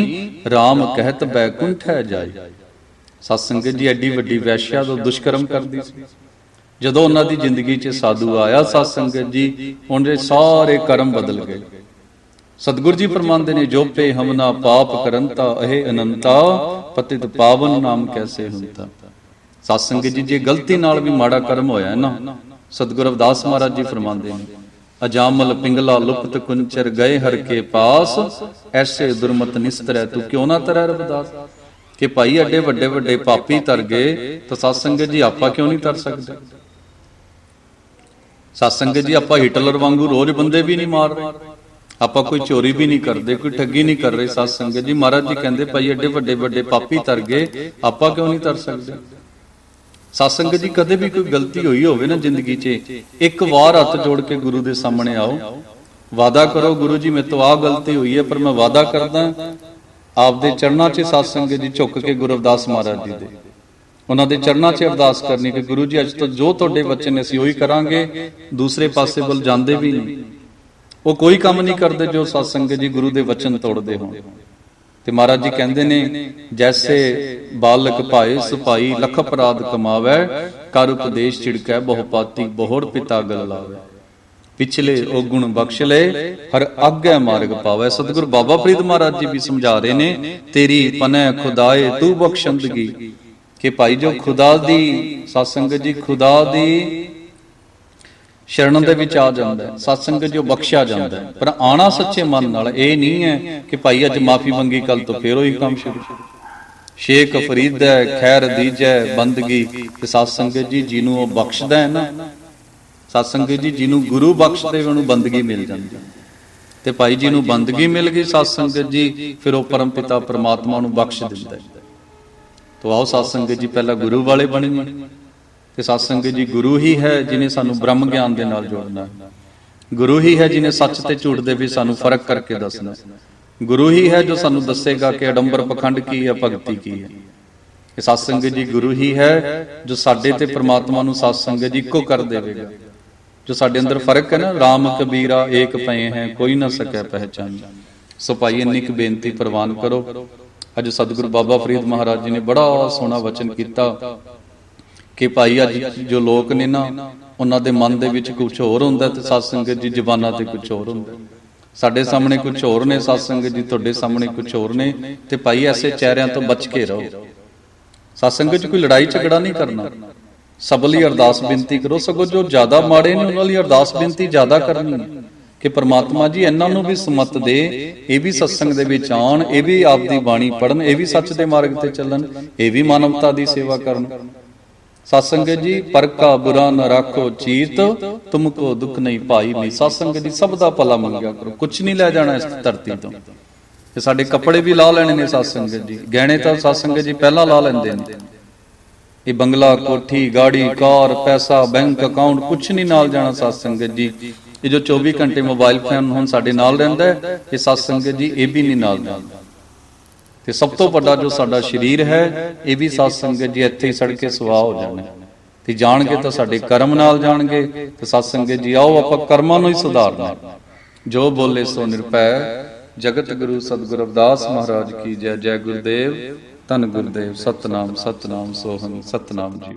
RAM ਕਹਿਤ ਬੈਕੁੰਠ ਹੈ ਜਾਈ। ਸਤਸੰਗ ਜੀ, ਐਡੀ ਵੱਡੀ ਵੈਸ਼ਿਆ ਤੋਂ ਦੁਸ਼ਕਰਮ ਕਰਦੀ ਸੀ। ਜਦੋਂ ਉਹਨਾਂ ਦੀ ਜ਼ਿੰਦਗੀ 'ਚ ਸਾਧੂ ਆਇਆ ਸਤਸੰਗਤ ਜੀ ਉਹਦੇ ਸਾਰੇ ਕਰਮ ਬਦਲ ਗਏ। ਸਤਿਗੁਰ ਜੀ ਫਰਮਾਉਂਦੇ ਨੇ, ਜੋ ਪੇ ਹਮਨਾ ਪਾਪ ਕਰੰਤਾ, ਇਹ ਅਨੰਤਾ, ਪਤਿਤ ਪਾਵਨ ਨਾਮ ਕੈਸੇ ਹੁੰਤਾ। ਸਤਸੰਗਤ ਜੀ, ਜੇ ਗਲਤੀ ਨਾਲ ਵੀ ਮਾੜਾ ਕਰਮ ਹੋਇਆ ਨਾ ਸਤਿਗੁਰ ਅਵਦਾਸ ਮਹਾਰਾਜ ਜੀ ਫਰਮਾਉਂਦੇ ਨੇ, ਅਜਾਮਲ ਪਿੰਗਲਾ ਲੁਪਤ ਕੁੰਚਰ ਗਏ ਹਰ ਕੇ ਪਾਸ, ਐਸੇ ਦੁਰਮਤ ਨਿਸਤਰੈ ਤੂੰ ਕਿਉਂ ਨਾ ਤਰੈ ਰਬਦਾਸ ਕਿ ਭਾਈ ਐਡੇ ਵੱਡੇ ਵੱਡੇ ਪਾਪੀ ਤਰ ਗਏ, ਤਾਂ ਸਤਸੰਗਤ ਜੀ ਆਪਾਂ ਕਿਉਂ ਨਹੀਂ ਤਰ ਸਕਦੇ? ਸਤਸੰਗਤ ਜੀ ਆਪਾਂ ਹਿਟਲਰ ਵਾਂਗੂ ਰੋਜ਼ ਬੰਦੇ ਵੀ ਨਹੀਂ ਮਾਰ ਰਹੇ। ਆਪਾਂ ਕੋਈ ਚੋਰੀ ਵੀ ਨਹੀਂ ਕਰਦੇ, ਕੋਈ ਠੱਗੀ ਨਹੀਂ ਕਰ ਰਹੇ। ਸਤਸੰਗਤ ਜੀ ਮਹਾਰਾਜ ਜੀ ਕਹਿੰਦੇ, ਭਾਈ ਐਡੇ ਵੱਡੇ ਵੱਡੇ ਪਾਪੀ ਤਰ ਗਏ, ਆਪਾਂ ਕਿਉਂ ਨਹੀਂ ਤਰ ਸਕਦੇ? ਸਤਸੰਗ ਜੀ, ਕਦੇ ਵੀ ਕੋਈ ਗਲਤੀ ਹੋਈ ਹੋਵੇ ਨਾ ਜ਼ਿੰਦਗੀ 'ਚ, ਇੱਕ ਵਾਰ ਹੱਥ ਜੋੜ ਕੇ ਗੁਰੂ ਦੇ ਸਾਹਮਣੇ ਆਓ। ਵਾਦਾ ਕਰੋ, ਗੁਰੂ ਜੀ, ਮੇਰੇ ਤੋਂ ਆ ਗਲਤੀ ਹੋਈ ਹੈ, ਪਰ ਮੈਂ ਵਾਦਾ ਕਰਦਾ, ਆਪਦੇ ਚਰਨਾਂ 'ਚ ਸਤਸੰਗ ਜੀ ਝੁੱਕ ਕੇ ਗੁਰੂ ਅਰਦਾਸ ਮਹਾਰਾਜ ਜੀ ਦੇ। ਉਹਨਾਂ ਦੇ ਚਰਨਾਂ 'ਚ ਅਰਦਾਸ ਕਰਨੀ ਕਿ ਗੁਰੂ ਜੀ, ਅੱਜ ਤੋਂ ਜੋ ਤੁਹਾਡੇ ਵਚਨ ਅਸੀਂ ਉਹੀ ਕਰਾਂਗੇ, ਦੂਸਰੇ ਪਾਸੇ ਵੱਲ ਜਾਂਦੇ ਵੀ ਨਹੀਂ। ਉਹ ਕੋਈ ਕੰਮ ਨਹੀਂ ਕਰਦੇ ਜੋ ਸਤਸੰਗ ਜੀ ਗੁਰੂ ਦੇ ਵਚਨ ਤੋੜਦੇ ਹੋਣ। ਤੇ ਮਹਾਰਾਜ ਜੀ ਕਹਿੰਦੇ ਨੇ, ਜੈਸੇ ਬਾਲਕ ਭਾਏ ਸੁਭਾਈ ਲਖ ਅਪਰਾਧ ਕਮਾਵੇ, ਕਰ ਉਪਦੇਸ਼ ਛਿੜਕੈ ਬਹੁ ਪਾਤੀ ਬਹੁੜ ਪਿਤਾ ਗਲ ਲਾਵੇ। ਪਿਛਲੇ ਉਹ ਗੁਣ ਬਖਸ਼ ਲੈ ਹਰ ਆਗੇ ਮਾਰਗ ਪਾਵੇ। ਸਤਿਗੁਰ ਬਾਬਾ ਫਰੀਦ ਮਹਾਰਾਜ ਜੀ ਵੀ ਸਮਝਾ ਰਹੇ ਨੇ, ਤੇਰੀ ਪਨੈ ਖੁਦਾਏ, ਤੂੰ ਬਖਸ਼ੰਦਗੀ ਕਿ ਭਾਈ ਜੋ ਖੁਦਾ ਦੀ ਸਤਸੰਗਤ ਜੀ ਖੁਦਾ ਦੀ ਸ਼ਰਨ ਦੇ ਵਿੱਚ ਆ ਜਾਂਦਾ ਹੈ, ਸਤਸੰਗਤ ਜੋ ਬਖਸ਼ਿਆ ਜਾਂਦਾ ਹੈ। ਪਰ ਆਣਾ ਸੱਚੇ ਮਨ ਨਾਲ ਇਹ ਨਹੀਂ ਹੈ ਕਿ ਭਾਈ ਅੱਜ ਮਾਫੀ ਮੰਗੀ ਕੱਲ ਤੋਂ ਫੇਰ ਉਹੀ ਕੰਮ ਸ਼ੁਰੂ। ਸ਼ੇਖ ਫਰੀਦੈ ਖੈਰ ਦੀਜੈ ਬੰਦਗੀ ਤੇ ਸਤਸੰਗਤ ਜੀ ਜਿਹਨੂੰ ਉਹ ਬਖਸ਼ਦਾ ਹੈ ਨਾ, ਸਤਸੰਗਤ ਜੀ ਜਿਹਨੂੰ ਗੁਰੂ ਬਖਸ਼ਦੇ ਉਹਨੂੰ ਬੰਦਗੀ ਮਿਲ ਜਾਂਦੀ ਹੈ। ਤੇ ਭਾਈ ਜੀ ਨੂੰ ਬੰਦਗੀ ਮਿਲ ਗਈ ਸਤਸੰਗਤ ਜੀ, ਫਿਰ ਉਹ ਪਰਮ ਪਿਤਾ ਪ੍ਰਮਾਤਮਾ ਨੂੰ ਬਖਸ਼ ਦਿੰਦਾ ਹੈ। ਤੋ ਆਓ ਸਤਸੰਗਤ ਜੀ ਪਹਿਲਾਂ ਗੁਰੂ ਵਾਲੇ ਬਣੀਏ। ਤੇ ਸਤਸੰਗਤ ਜੀ ਗੁਰੂ ਹੀ ਹੈ ਜਿਨੇ ਸਾਨੂੰ ਬ੍ਰਹਮ ਗਿਆਨ ਦੇ ਨਾਲ ਜੋੜਨਾ ਹੈ। ਗੁਰੂ ਹੀ ਹੈ ਜਿਨੇ ਸੱਚ ਤੇ ਝੂਠ ਦੇ ਵਿੱਚ ਸਾਨੂੰ ਫ਼ਰਕ ਕਰਕੇ ਦੱਸਣਾ ਗੁਰੂ ਹੀ ਹੈ ਜੋ ਸਾਨੂੰ ਦੱਸੇਗਾ ਕਿ ਅਡੰਬਰ ਪਖੰਡ ਕੀ ਹੈ, ਭਗਤੀ ਕੀ ਹੈ। ਇਹ ਸਤਸੰਗਤ ਜੀ ਗੁਰੂ ਹੀ ਹੈ ਜੋ ਸਾਡੇ ਤੇ ਪ੍ਰਮਾਤਮਾ ਨੂੰ ਸਤਸੰਗਤ ਜੀ ਇੱਕੋ ਕਰ ਦੇਵੇਗਾ। ਜੋ ਸਾਡੇ ਅੰਦਰ ਫ਼ਰਕ ਹੈ ਨਾ RAM ਕਬੀਰਾ ਏਕ ਪਏ ਹੈ, ਕੋਈ ਨਾ ਸਕੈ ਪਹਿਚਾਨ। ਸੋ ਭਾਈ, ਇੰਨੀ ਕੁ ਬੇਨਤੀ ਪ੍ਰਵਾਨ ਕਰੋ। ਅੱਜ ਸਤਿਗੁਰੂ ਬਾਬਾ ਫਰੀਦ ਮਹਾਰਾਜ ਜੀ ਨੇ ਬੜਾ ਸੋਹਣਾ ਵਚਨ ਕੀਤਾ। ਕਿ ਭਾਈ ਅੱਜ ਜੋ ਲੋਕ ਨੇ ਨਾ, ਉਹਨਾਂ ਦੇ ਮਨ ਦੇ ਵਿੱਚ ਕੁਝ ਹੋਰ ਹੁੰਦਾ ਤੇ ਸਤਸੰਗਤ ਜੀ ਜ਼ਬਾਨਾਂ ਤੇ ਕੁਝ ਹੋਰ ਹੁੰਦਾ। ਸਾਡੇ ਸਾਹਮਣੇ ਕੁਝ ਹੋਰ ਨੇ, ਸਤਸੰਗਤ ਜੀ ਤੁਹਾਡੇ ਸਾਹਮਣੇ ਕੁਝ ਹੋਰ ਨੇ ਤੇ ਭਾਈ ਐਸੇ ਚਿਹਰਿਆਂ ਤੋਂ ਬਚ ਕੇ ਰਹੋ। ਸਤਸੰਗਤ 'ਚ ਕੋਈ ਲੜਾਈ ਝਗੜਾ ਨਹੀਂ ਕਰਨਾ। ਸਭ ਲਈ ਅਰਦਾਸ ਬੇਨਤੀ ਕਰੋ, ਸਗੋਂ ਜੋ ਜ਼ਿਆਦਾ ਮਾੜੇ ਨੇ, ਉਹਨਾਂ ਲਈ ਅਰਦਾਸ ਬੇਨਤੀ ਜ਼ਿਆਦਾ ਕਰਨੀ ਕਿ ਪ੍ਰਮਾਤਮਾ ਜੀ ਇਹਨਾਂ ਨੂੰ ਵੀ ਸਮਤ ਦੇ, ਇਹ ਵੀ ਸਤਸੰਗ ਦੇ ਵਿੱਚ ਆਉਣ, ਇਹ ਵੀ ਆਪ ਦੀ ਬਾਣੀ ਪੜਨ ਇਹ ਵੀ ਸੱਚ ਦੇ ਮਾਰਗ ਤੇ ਚੱਲਣ, ਇਹ ਵੀ ਮਾਨਵਤਾ ਦੀ ਸੇਵਾ ਕਰਨ। ਸਤਸੰਗਤ ਜੀ ਪਰਕਾ ਬੁਰਾ ਨ ਰੱਖੋ ਚੀਤ ਤੁਮਕੋ ਦੁੱਖ ਨਹੀਂ ਭਾਈ ਮੀ ਸਤਸੰਗਤ ਜੀ ਸਭ ਦਾ ਭਲਾ ਮੰਗਿਆ ਕਰੋ ਕੁਝ ਨਹੀਂ ਲੈ ਜਾਣਾ ਇਸ ਧਰਤੀ ਤੋਂ। ਤੇ ਸਾਡੇ ਕੱਪੜੇ ਵੀ ਲਾ ਲੈਣੇ ਨੇ ਸਤਸੰਗਤ ਜੀ। ਗਹਿਣੇ ਤਾਂ ਸਤਸੰਗਤ ਜੀ ਪਹਿਲਾਂ ਲਾ ਲੈਂਦੇ ਨੇ। ਇਹ ਬੰਗਲਾ ਕੋਠੀ ਗਾੜੀ ਕਾਰ ਪੈਸਾ ਬੈਂਕ ਅਕਾਊਂਟ ਕੁਝ ਨਹੀਂ ਨਾਲ ਜਾਣਾ ਸਤਸੰਗਤ ਜੀ। ਇਹ ਜੋ 24 ਘੰਟੇ ਮੋਬਾਈਲ ਫੋਨ ਹੁਣ ਸਾਡੇ ਨਾਲ ਰਹਿੰਦਾ ਹੈ, ਇਹ ਸਤਸੰਗਤ ਜੀ ਇਹ ਵੀ ਨਹੀਂ ਨਾਲ ਜਾਂਦਾ। ਤੇ ਸਭ ਤੋਂ ਵੱਡਾ ਜੋ ਸਾਡਾ ਸਰੀਰ ਹੈ, ਇਹ ਵੀ ਸਤਸੰਗਤ ਜੀ ਇੱਥੇ ਹੀ ਸੜ ਕੇ ਸੁਆਹ ਹੋ ਜਾਣਾ ਹੈ। ਤੇ ਜਾਣਗੇ ਤਾਂ ਸਾਡੇ ਕਰਮ ਨਾਲ ਜਾਣਗੇ, ਤੇ ਸਤਸੰਗਤ ਜੀ ਆਓ, ਆਪਾਂ ਕਰਮਾਂ ਨੂੰ ਹੀ ਸੁਧਾਰਨਾ ਜੋ ਬੋਲੇ ਸੋ ਨਿਰਭੈ, ਜਗਤ ਗੁਰੂ ਸਤਿਗੁਰ ਅਵਦਾਸ ਮਹਾਰਾਜ ਕੀ ਜੈ ਜੈ ਗੁਰਦੇਵ, ਧੰਨ ਗੁਰਦੇਵ, ਸਤਨਾਮ ਸਤਨਾਮ ਸੋਹਨ ਸਤਨਾਮ ਜੀ